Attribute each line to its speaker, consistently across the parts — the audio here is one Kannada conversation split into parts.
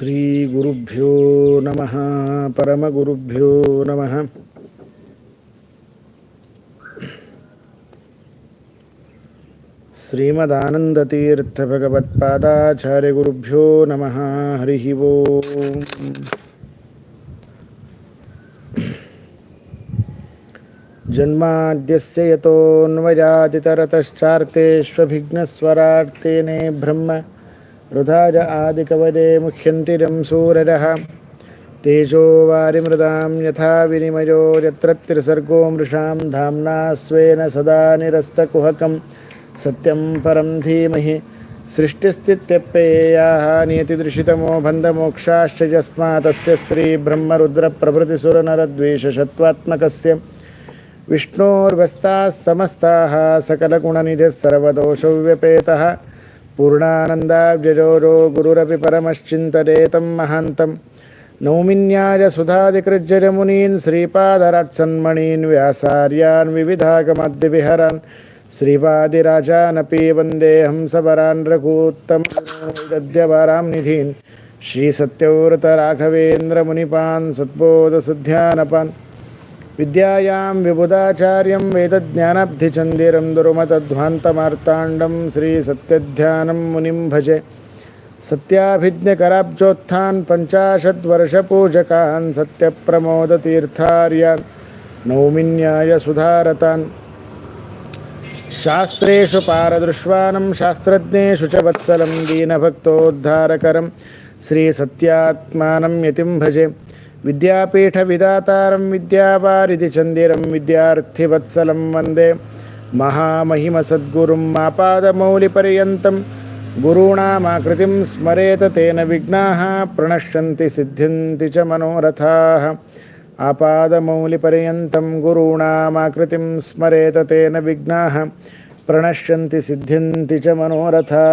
Speaker 1: श्रीगुरुभ्यो नमः परमगुरुभ्यो नमः। श्रीमदानन्दतीर्थभगवत्पादाचार्यगुरुभ्यो नमः हरिः ओ जन्माद्यस्य यतोऽन्वयादितरतश्चार्तेष्वभिघ्नस्वरार्तेने ब्रह्म हृदाय आदिकवरे मुह्यन्तिरं सूररः। तेजो वारिमृदां यथा विनिमयो यत्र त्रिसर्गो मृषां धाम्ना स्वेन सदा निरस्तकुहकं सत्यं परं धीमहि सृष्टिस्थित्यप्ययाः नियतिदृशितमो बन्धमोक्षाश्च यस्मातस्य श्रीब्रह्मरुद्रप्रभृतिसुरनरद्वेषशत्वात्मकस्य। विष्णोर्व्यस्ताः समस्ताः सकलगुणनिधिः सर्वदोषव्यपेतः। पूर्णानन्दाब्जजोरो गुरुरपि परमश्चिन्तयेतं महान्तं नौमिन्याय सुधादिकृज्जरमुनीन् श्रीपादराट्सन्मणीन् व्यासार्यान् विविधागमद्यविहरान् श्रीपादिराजानपि वन्देऽहं सबरान् रघूत्तमद्यवरां निधीन् श्रीसत्यव्रतराघवेन्द्रमुनिपान् सद्बोधसुध्यानपान् विद्यायां विबुधाचार्यं वेदज्ञानाब्धिचन्दिरं दुर्मतध्वान्तमार्ताण्डं श्रीसत्यध्यानं मुनिं भजे। सत्याभिज्ञकराब्जोत्थान् पञ्चाशद्वर्षपूजकान् सत्यप्रमोदतीर्थार्यान् नौमिन्याय सुधारतान्। शास्त्रेषु पारदृश्वानं शास्त्रज्ञेषु च वत्सलं दीनभक्तोद्धारकरं श्रीसत्यात्मानं यतिं भजे। విద్యాపీఠవిదాతారం విద్యావారిధి చందిరం విద్యార్థివత్సలం వందే మహామహిమసద్గురుం మాపాదమౌలిపర్యంతం గురూణామాకృతిం స్మరేత తేన విఘ్నా ప్రణశ్యంతి సిద్ధింతి చ మనోరథా ఆపాదమౌలిపర్యంతం గురూణామాకృతిం స్మరేత తేన విఘ్నా ప్రణశ్యంతి సిద్ధింతి చ మనోరథా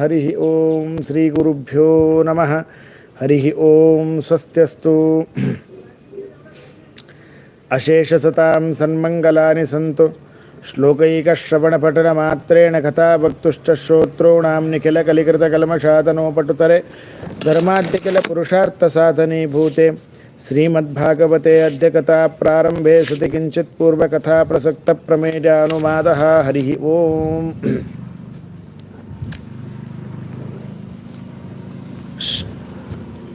Speaker 1: హరి ఓం శ్రీగురుభ్యో నమ ಹರಿ ಓಂ ಸ್ವಸ್ತ್ಯಸ್ತು ಅಶೇಷಸತಾಂ ಸನ್ಮಂಗಲಾನಿ ಸಂತು ಶ್ಲೋಕೈಕಶ್ರವಣಪಠನಮಾತ್ರೇಣ ಕಥಾಭಕ್ತುಶ್ಚ ಶ್ರೋತೃಣಾಂ ನಿಖಿಲ ಕಲಿಕೃತ ಕಲಮಶಾತನೋ ಪಟುತರೆ ಶ್ರೋತॄಣಾಂ ನಿಖಿಲಕಲಿಕೃತಕಲ್ಮಷಾದನೋಪಟುತರೆ ಧರ್ಮಾದ್ಯಖಿಲಪುರುಷಾರ್ಥಸಾಧನೀಭೂತೆ ಶ್ರೀಮದ್ಭಾಗವತೆ ಅಧ್ಯಕಥಾಪ್ರಾರಂಭೆ ಸತಿ ಕಿಂಚಿತ್ ಪೂರ್ವಕಥಾ ಪ್ರಸಕ್ತ ಪೂರ್ವಕಥಾಪ್ರಸಕ್ತಪ್ರಮೇಜಾನುವಾದः ಹರಿ ಓಂ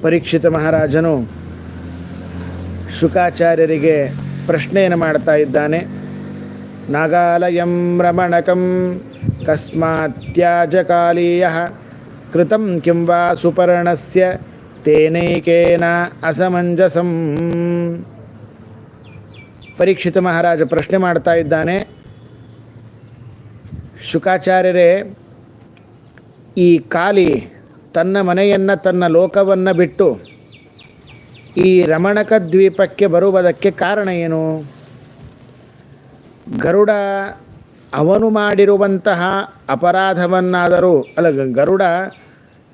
Speaker 1: ಪರೀಕ್ಷಿತ ಮಹಾರಾಜನು ಶುಕಾಚಾರ್ಯರಿಗೆ ಪ್ರಶ್ನೆಯನ್ನು ಮಾಡ್ತಾ ಇದ್ದಾನೆ. ನಾಗಾಲಯಂ ರಮಣಕಂ ಕಸ್ಮಾತ್ಯಾಜಕಾಲೀಯ ಕೃತಂ ಕಿಂ ವಾ ಸುಪರ್ಣಸ್ಯ ತೇನೈಕೇನ ಅಸಮಂಜಸಂ. ಪರೀಕ್ಷಿತ ಮಹಾರಾಜ ಪ್ರಶ್ನೆ ಮಾಡ್ತಾ ಇದ್ದಾನೆ. ಶುಕಾಚಾರ್ಯರೇ, ಈ ಕಾಲಿ ತನ್ನ ಮನೆಯನ್ನು, ತನ್ನ ಲೋಕವನ್ನು ಬಿಟ್ಟು ಈ ರಮಣಕ ದ್ವೀಪಕ್ಕೆ ಬರುವುದಕ್ಕೆ ಕಾರಣ ಏನು? ಗರುಡ ಅವನು ಮಾಡಿರುವಂತಹ ಅಪರಾಧವನ್ನಾದರೂ, ಅಲ್ಲ ಗರುಡ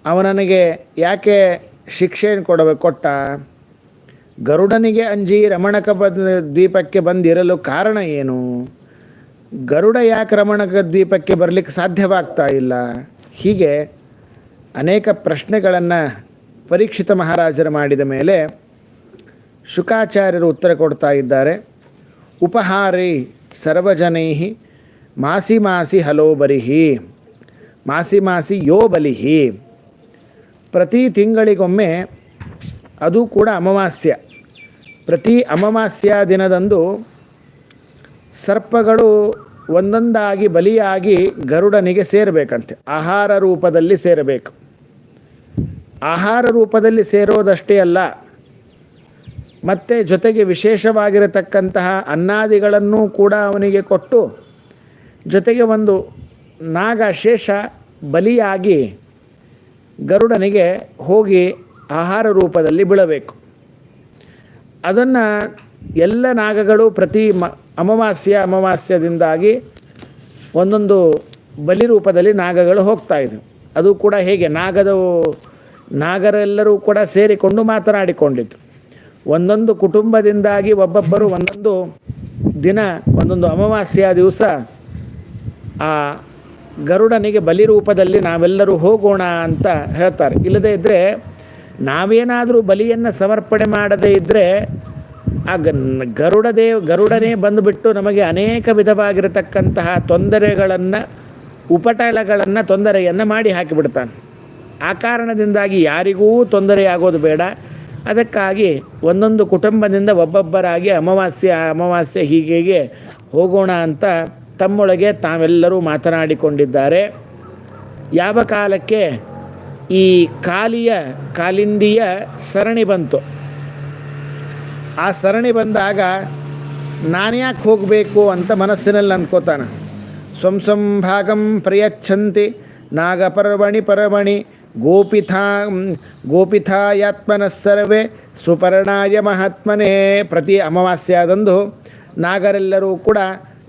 Speaker 1: ಅವನನಿಗೆ ಯಾಕೆ ಶಿಕ್ಷೆಯನ್ನು ಕೊಡಬೇಕು ಕೊಟ್ಟ? ಗರುಡನಿಗೆ ಅಂಜಿ ರಮಣಕ ದ್ವೀಪಕ್ಕೆ ಬಂದಿರಲು ಕಾರಣ ಏನು? ಗರುಡ ಯಾಕೆ ರಮಣಕ ದ್ವೀಪಕ್ಕೆ ಬರಲಿಕ್ಕೆ ಸಾಧ್ಯವಾಗ್ತಾ ಇಲ್ಲ? ಹೀಗೆ ಅನೇಕ ಪ್ರಶ್ನೆಗಳನ್ನು ಪರೀಕ್ಷಿತ ಮಹಾರಾಜರು ಮಾಡಿದ ಮೇಲೆ ಶುಕಾಚಾರ್ಯರು ಉತ್ತರ ಕೊಡ್ತಾ ಇದ್ದಾರೆ. ಉಪಹಾರಿ ಸರ್ವಜನೈ ಮಾಸಿ ಮಾಸಿ ಹಲೋ ಬರಿಹಿ, ಮಾಸಿ ಮಾಸಿ ಯೋ ಬಲಿಹಿ. ಪ್ರತಿ ತಿಂಗಳಿಗೊಮ್ಮೆ ಅದು ಕೂಡ ಅಮಾವಾಸ್ಯ. ಪ್ರತಿ ಅಮಾವಾಸ್ಯ ದಿನದಂದು ಸರ್ಪಗಳು ಒಂದೊಂದಾಗಿ ಬಲಿಯಾಗಿ ಗರುಡನಿಗೆ ಸೇರಬೇಕಂತೆ, ಆಹಾರ ರೂಪದಲ್ಲಿ ಸೇರಬೇಕು. ಆಹಾರ ರೂಪದಲ್ಲಿ ಸೇರೋದಷ್ಟೇ ಅಲ್ಲ, ಮತ್ತು ಜೊತೆಗೆ ವಿಶೇಷವಾಗಿರತಕ್ಕಂತಹ ಅನ್ನಾದಿಗಳನ್ನು ಕೂಡ ಅವನಿಗೆ ಕೊಟ್ಟು, ಜೊತೆಗೆ ಒಂದು ನಾಗ ಶೇಷ ಬಲಿಯಾಗಿ ಗರುಡನಿಗೆ ಹೋಗಿ ಆಹಾರ ರೂಪದಲ್ಲಿ ಬೀಳಬೇಕು. ಅದನ್ನು ಎಲ್ಲ ನಾಗಗಳು ಪ್ರತಿ ಮ, ಅಮಾವಾಸ್ಯ ಅಮಾವಾಸ್ಯದಿಂದಾಗಿ ಒಂದೊಂದು ಬಲಿ ರೂಪದಲ್ಲಿ ನಾಗಗಳು ಹೋಗ್ತಾ ಇದ್ವು ಅದು ಕೂಡ ಹೇಗೆ ನಾಗದ ನಾಗರೆಲ್ಲರೂ ಕೂಡ ಸೇರಿಕೊಂಡು ಮಾತನಾಡಿಕೊಂಡಿತು ಒಂದೊಂದು ಕುಟುಂಬದಿಂದಾಗಿ ಒಬ್ಬೊಬ್ಬರು ಒಂದೊಂದು ದಿನ, ಒಂದೊಂದು ಅಮಾವಾಸ್ಯ ದಿವಸ ಆ ಗರುಡನಿಗೆ ಬಲಿ ರೂಪದಲ್ಲಿ ನಾವೆಲ್ಲರೂ ಹೋಗೋಣ ಅಂತ ಹೇಳ್ತಾರೆ. ಇಲ್ಲದೇ ಇದ್ದರೆ ನಾವೇನಾದರೂ ಬಲಿಯನ್ನು ಸಮರ್ಪಣೆ ಮಾಡದೇ ಇದ್ದರೆ ಆ ಗರುಡ ದೇವ್, ಗರುಡನೇ ಬಂದುಬಿಟ್ಟು ನಮಗೆ ಅನೇಕ ವಿಧವಾಗಿರತಕ್ಕಂತಹ ತೊಂದರೆಗಳನ್ನು, ಉಪಟಳಗಳನ್ನು ತೊಂದರೆಯನ್ನು ಮಾಡಿ ಹಾಕಿಬಿಡ್ತಾನೆ. ಆ ಕಾರಣದಿಂದಾಗಿ ಯಾರಿಗೂ ತೊಂದರೆಯಾಗೋದು ಬೇಡ. ಅದಕ್ಕಾಗಿ ಒಂದೊಂದು ಕುಟುಂಬದಿಂದ ಒಬ್ಬೊಬ್ಬರಾಗಿ ಅಮಾವಾಸ್ಯೆ ಅಮಾವಾಸ್ಯೆ ಹೀಗೆ ಹೀಗೆ ಹೋಗೋಣ ಅಂತ ತಮ್ಮೊಳಗೆ ತಾವೆಲ್ಲರೂ ಮಾತನಾಡಿಕೊಂಡಿದ್ದಾರೆ. ಯಾವ ಕಾಲಕ್ಕೆ ಈ ಕಾಲಿಯ ಕಾಲಿಂದಿಯ ಸರಣಿ ಬಂತು? ಆ ಸರಣಿ ಬಂದಾಗ ನಾನ್ಯಾಕೆ ಹೋಗಬೇಕು ಅಂತ ಮನಸ್ಸಿನಲ್ಲಿ ಅಂದ್ಕೋತಾನೆ ಸ್ವಂ ಸ್ವಂ ಭಾಗಂ ಪ್ರಯಚ್ಛಂತಿ, ನಾಗಪರ್ವಣಿ ಪರ್ವಣಿ ಗೋಪಿಥಾ ಗೋಪಿಥಾಯಾತ್ಮನ ಸರ್ವೇ ಸುಪರ್ಣಾಯ ಮಹಾತ್ಮನೇ ಪ್ರತಿ ಅಮಾವಾಸ್ಯಾದಂದು ನಾಗರೆಲ್ಲರೂ ಕೂಡ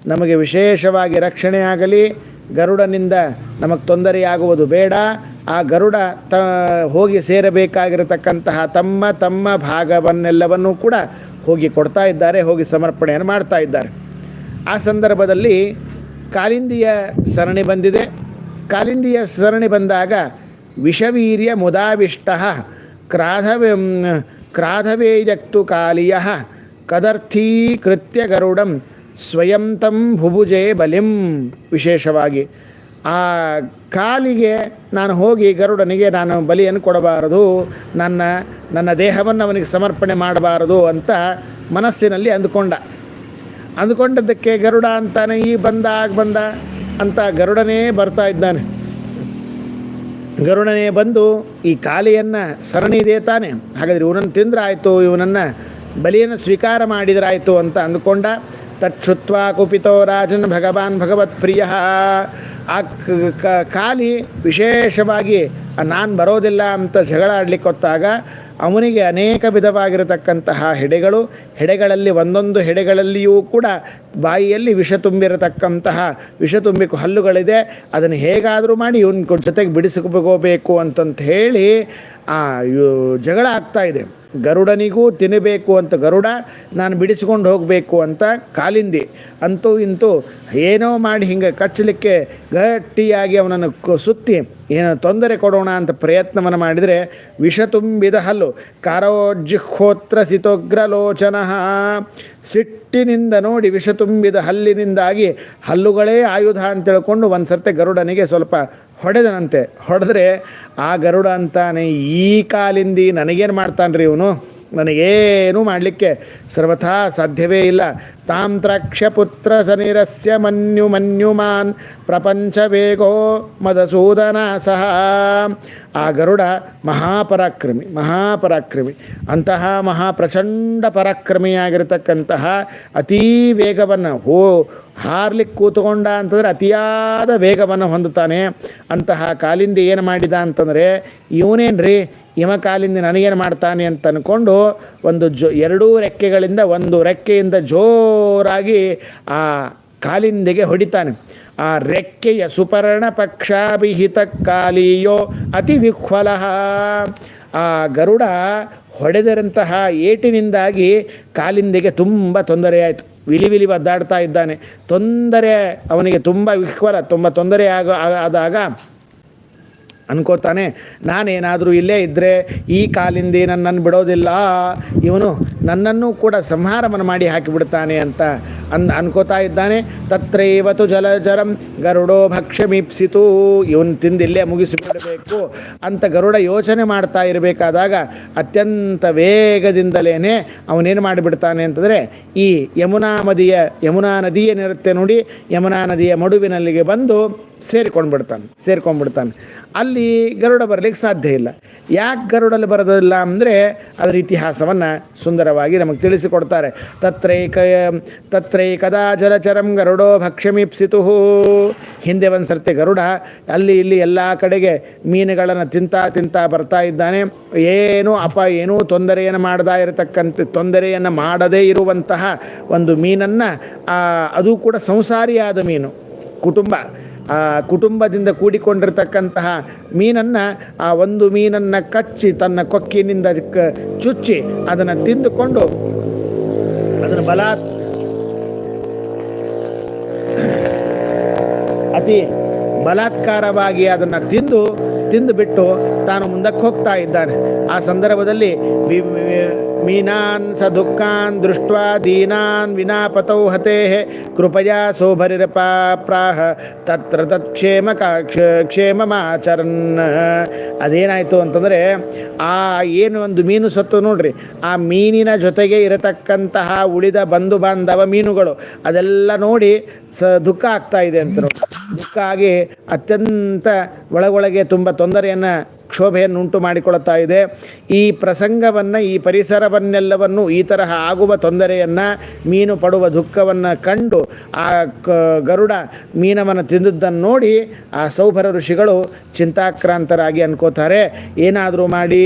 Speaker 1: ನಮಗೆ ವಿಶೇಷವಾಗಿ ರಕ್ಷಣೆ ಆಗಲಿ ಗರುಡನಿಂದ ನಮಗೆ ತೊಂದರೆಯಾಗುವುದು ಬೇಡ. ಆ ಗರುಡ ತ ಹೋಗಿ ಸೇರಬೇಕಾಗಿರತಕ್ಕಂತಹ ತಮ್ಮ ತಮ್ಮ ಭಾಗವನ್ನೆಲ್ಲವನ್ನೂ ಕೂಡ ಹೋಗಿ ಕೊಡ್ತಾ ಇದ್ದಾರೆ, ಹೋಗಿ ಸಮರ್ಪಣೆಯನ್ನು ಮಾಡ್ತಾ ಇದ್ದಾರೆ. ಆ ಸಂದರ್ಭದಲ್ಲಿ ಕಾಲಿಂದಿಯ ಸರಣಿ ಬಂದಿದೆ. ಕಾಲಿಂದಿಯ ಸರಣಿ ಬಂದಾಗ ವಿಷವೀರ್ಯ ಮುದಾವಿಷ್ಟ ಕ್ರಾಧವೆ ಕ್ರಾಧವೇಯಕ್ತು ಕಾಲಿಯ ಕದರ್ಥೀಕೃತ್ಯ ಗರುಡಂ ಸ್ವಯಂ ತಂ ಭುಭುಜೆ ಬಲಿಂ. ವಿಶೇಷವಾಗಿ ಆ ಕಾಲಿಗೆ ನಾನು ಹೋಗಿ ಗರುಡನಿಗೆ ನಾನು ಬಲಿಯನ್ನು ಕೊಡಬಾರದು, ನನ್ನ ನನ್ನ ದೇಹವನ್ನು ಅವನಿಗೆ ಸಮರ್ಪಣೆ ಮಾಡಬಾರದು ಅಂತ ಮನಸ್ಸಿನಲ್ಲಿ ಅಂದುಕೊಂಡ. ಅಂದುಕೊಂಡದ್ದಕ್ಕೆ ಗರುಡ ಅಂತಾನೆ ಈ ಬಂದ ಆಗ ಬಂದ ಅಂತ ಗರುಡನೇ ಬರ್ತಾ ಇದ್ದಾನೆ. ಗರುಡನೇ ಬಂದು ಈ ಕಾಲಿಯನ್ನು ಸರಣಿ ಇದೆ ತಾನೆ. ಹಾಗಾದರೆ ಇವನನ್ನು ತಿಂದ್ರಾಯಿತು, ಇವನನ್ನು ಬಲಿಯನ್ನು ಸ್ವೀಕಾರ ಮಾಡಿದ್ರಾಯಿತು ಅಂತ ಅಂದುಕೊಂಡ ತಕ್ಷುತ್ವಾ ಕುಪಿತೋ ರಾಜನ್ ಭಗವಾನ್ ಭಗವತ್ ಪ್ರಿಯ ಆ ಕಾಲಿ ವಿಶೇಷವಾಗಿ ನಾನು ಬರೋದಿಲ್ಲ ಅಂತ ಜಗಳ ಆಡ್ಲಿಕ್ಕೆ ಹೊತ್ತಾಗ ಅವನಿಗೆ ಅನೇಕ ವಿಧವಾಗಿರತಕ್ಕಂತಹ ಹೆಡೆಗಳು, ಹೆಡೆಗಳಲ್ಲಿ ಒಂದೊಂದು ಹೆಡೆಗಳಲ್ಲಿಯೂ ಕೂಡ ಬಾಯಿಯಲ್ಲಿ ವಿಷ ತುಂಬಿರತಕ್ಕಂತಹ ವಿಷ ತುಂಬಿ ಹಲ್ಲುಗಳಿದೆ. ಅದನ್ನು ಹೇಗಾದರೂ ಮಾಡಿ ಇವನ ಜೊತೆಗೆ ಬಿಡಿಸ್ಕೋಬೇಕು ಅಂತಂತ ಹೇಳಿ ಜಗಳ ಆಗ್ತಾ ಇದೆ. ಗರುಡನಿಗೂ ತಿನ್ನಬೇಕು ಅಂತ ಗರುಡ, ನಾನು ಬಿಡಿಸ್ಕೊಂಡು ಹೋಗಬೇಕು ಅಂತ ಕಾಲಿಂದಿ. ಅಂತೂ ಇಂತೂ ಏನೋ ಮಾಡಿ ಹಿಂಗೆ ಕಚ್ಚಲಿಕ್ಕೆ ಗಟ್ಟಿಯಾಗಿ ಅವನನ್ನು ಸುತ್ತಿ, ಏನೋ ತೊಂದರೆ ಕೊಡೋಣ ಅಂತ ಪ್ರಯತ್ನವನ್ನು ಮಾಡಿದರೆ ವಿಷ ತುಂಬಿದ ಹಲ್ಲು. ಕಾರೋಜ್ಜಿಹೋತ್ರ ಸಿತೋಗ್ರಲೋಚನ ಸಿಟ್ಟಿನಿಂದ ನೋಡಿ ವಿಷ ತುಂಬಿದ ಹಲ್ಲಿನಿಂದಾಗಿ ಹಲ್ಲುಗಳೇ ಆಯುಧ ಅಂತ ತಿಳ್ಕೊಂಡು ಒಂದು ಸರ್ತೆ ಗರುಡನಿಗೆ ಸ್ವಲ್ಪ ಹೊಡೆದನಂತೆ. ಹೊಡೆದ್ರೆ, ಆ ಗರುಡ ಅಂತಾನೆ ಈ ಕಾಲಿಂದಿ ನನಗೇನು ಮಾಡ್ತಾನ್ರಿ ಇವನು? ನನಗೇನು ಮಾಡಲಿಕ್ಕೆ ಸರ್ವಥಾ ಸಾಧ್ಯವೇ ಇಲ್ಲ. ತಾಂತ್ರಕ್ಷ ಪುತ್ರ ಸನಿರಸ್ಯ ಮನ್ಯು ಮನ್ಯುಮಾನ್ ಪ್ರಪಂಚ ವೇಗೋ ಮದಸೂದನ ಸಹ. ಆ ಗರುಡ ಮಹಾಪರಾಕ್ರಮಿ ಮಹಾಪರಾಕ್ರಮಿ. ಅಂತಹ ಮಹಾಪ್ರಚಂಡ ಪರಾಕ್ರಮಿಯಾಗಿರತಕ್ಕಂತಹ ಅತೀ ವೇಗವನ್ನು ಹೋ ಹಾರ್ಲಿಕ್ಕೆ ಕೂತ್ಕೊಂಡ ಅಂತಂದರೆ ಅತಿಯಾದ ವೇಗವನ್ನು ಹೊಂದುತ್ತಾನೆ. ಅಂತಹ ಕಾಲಿಂದ ಏನು ಮಾಡಿದ ಅಂತಂದರೆ, ಇವನೇನ್ರಿ ಇವ ಕಾಲಿಂದ ನನಗೇನು ಮಾಡ್ತಾನೆ? ಅಂತ ಅಂದ್ಕೊಂಡು ಒಂದು ಜೋ, ಎರಡೂ ರೆಕ್ಕೆಗಳಿಂದ ಒಂದು ರೆಕ್ಕೆಯಿಂದ ಜೋರಾಗಿ ಆ ಕಾಲಿಂದಿಗೆ ಹೊಡಿತಾನೆ. ಆ ರೆಕ್ಕೆಯ ಸುಪರ್ಣ ಪಕ್ಷಾಭಿಹಿತ ಕಾಲಿಯೋ ಅತಿ ವಿಹ್ವಲ ಆ ಗರುಡ ಹೊಡೆದರಂತಹ ಏಟಿನಿಂದಾಗಿ ಕಾಲಿಂದಿಗೆ ತುಂಬ ತೊಂದರೆಯಾಯಿತು ವಿಲಿ ವಿಲಿ ಒದ್ದಾಡ್ತಾ ಇದ್ದಾನೆ. ತೊಂದರೆ, ಅವನಿಗೆ ತುಂಬ ವಿಹ್ವಲ, ತುಂಬ ತೊಂದರೆ ಆಗ, ಆದಾಗ ಅನ್ಕೋತಾನೆ, ನಾನೇನಾದರೂ ಇಲ್ಲೇ ಇದ್ದರೆ ಈ ಕಾಲಿಂದ ನನ್ನನ್ನು ಬಿಡೋದಿಲ್ಲ. ಇವನು ನನ್ನನ್ನು ಕೂಡ ಸಂಹಾರವನ್ನು ಮಾಡಿ ಹಾಕಿಬಿಡ್ತಾನೆ ಅಂತ ಅನ್ ಅನ್ಕೋತಾ ಇದ್ದಾನೆ. ತತ್ರೈವತು ಜಲಜರಂ ಗರುಡೋ ಭಕ್ಷ್ಯಮೀಪ್ಸಿತು ಇವನು ತಿಂದಿಲ್ಲೇ ಮುಗಿಸಿಬಿಡಬೇಕು ಅಂತ ಗರುಡ ಯೋಚನೆ ಮಾಡ್ತಾ ಇರಬೇಕಾದಾಗ ಅತ್ಯಂತ ವೇಗದಿಂದಲೇ ಅವನೇನು ಮಾಡಿಬಿಡ್ತಾನೆ ಅಂತಂದರೆ ಈ ಯಮುನಾ ನದಿಯ ಯಮುನಾ ನದಿಯ ಏನಿರುತ್ತೆ ನೋಡಿ ಯಮುನಾ ನದಿಯ ಮಡುವಿನಲ್ಲಿಗೆ ಬಂದು ಸೇರಿಕೊಂಡು ಬಿಡ್ತಾನೆ ಸೇರ್ಕೊಂಡ್ಬಿಡ್ತಾನೆ. ಅಲ್ಲಿ ಗರುಡ ಬರಲಿಕ್ಕೆ ಸಾಧ್ಯ ಇಲ್ಲ. ಯಾಕೆ ಗರುಡಲ್ಲಿ ಬರೋದಿಲ್ಲ ಅಂದರೆ ಅದರ ಇತಿಹಾಸವನ್ನು ಸುಂದರವಾಗಿ ನಮಗೆ ತಿಳಿಸಿಕೊಡ್ತಾರೆ. ತತ್ರೈಕ ತತ್ರೈಕದಾ ಜಲಚರಂ ಗರುಡೋ ಭಕ್ಷ್ಯಮೀಪ್ಸಿತು ಹಿಂದೆ ಒಂದು ಸರ್ತಿ ಗರುಡ ಅಲ್ಲಿ ಇಲ್ಲಿ ಎಲ್ಲ ಕಡೆಗೆ ಮೀನುಗಳನ್ನು ತಿಂತಾ ತಿಂತಾ ಬರ್ತಾ ಇದ್ದಾನೆ. ಏನೂ ಅಪ, ಏನೂ ತೊಂದರೆಯನ್ನು ಮಾಡ್ದಾ ಇರತಕ್ಕಂಥ, ತೊಂದರೆಯನ್ನು ಮಾಡದೇ ಇರುವಂತಹ ಒಂದು ಮೀನನ್ನು ಅದು ಕೂಡ ಸಂಸಾರಿಯಾದ ಮೀನು. ಕುಟುಂಬ. ಆ, ಕುಟುಂಬದಿಂದ ಕೂಡಿಕೊಂಡಿರ್ತಕ್ಕಂತಹ ಮೀನನ್ನು, ಆ ಒಂದು ಮೀನನ್ನು ಕಚ್ಚಿ ತನ್ನ ಕೊಕ್ಕಿನಿಂದ ಚುಚ್ಚಿ ಅದನ್ನು ತಿಂದುಕೊಂಡು ಅದನ್ನು ಬಲ ಅತಿ ಬಲಾತ್ಕಾರವಾಗಿ ಅದನ್ನು ತಿಂದು, ತಿಂದುಬಿಟ್ಟು ತಾನು ಮುಂದಕ್ಕೆ ಹೋಗ್ತಾ ಇದ್ದಾನೆ. ಆ ಸಂದರ್ಭದಲ್ಲಿ ಮೀನಾನ್ ಸ ದುಃಖಾನ್ ದೃಷ್ಟ ದೀನಾನ್ ಹತೆ, ಕೃಪಯಾ ಸೋಭರಿರಪ ಪ್ರಾಹ, ತತ್ರ ತತ್ ಕ್ಷೇಮ ಕ್ಷೇಮಮಾಚರನ್ ಅದೇನಾಯಿತು ಅಂತಂದರೆ, ಆ ಏನು ಒಂದು ಮೀನು ಸತ್ತು ನೋಡ್ರಿ, ಆ ಮೀನಿನ ಜೊತೆಗೆ ಇರತಕ್ಕಂತಹ ಉಳಿದ ಬಂಧು ಬಾಂಧವ ಮೀನುಗಳು, ಅದೆಲ್ಲ ನೋಡಿ ಸ ದುಃಖ ಆಗ್ತಾ ಇದೆ ಅಂತ. ದುಃಖ ಆಗಿ ಅತ್ಯಂತ ಒಳಗೊಳಗೆ ತುಂಬ ತೊಂದರೆಯನ್ನು ಕ್ಷೋಭೆಯನ್ನು ಉಂಟು ಮಾಡಿಕೊಳ್ಳುತ್ತಾ ಇದೆ. ಈ ಪ್ರಸಂಗವನ್ನು, ಈ ಪರಿಸರವನ್ನೆಲ್ಲವನ್ನು ಈ ತರಹ ಆಗುವ ತೊಂದರೆಯನ್ನು, ಮೀನು ಪಡುವ ದುಃಖವನ್ನು ಕಂಡು ಆ ಗರುಡ ಮೀನವನ್ನು ತಿಂದದ್ದನ್ನು ನೋಡಿ ಆ ಸೌಭರ ಋಷಿಗಳು ಚಿಂತಾಕ್ರಾಂತರಾಗಿ ಅನ್ಕೋತಾರೆ. ಏನಾದರೂ ಮಾಡಿ,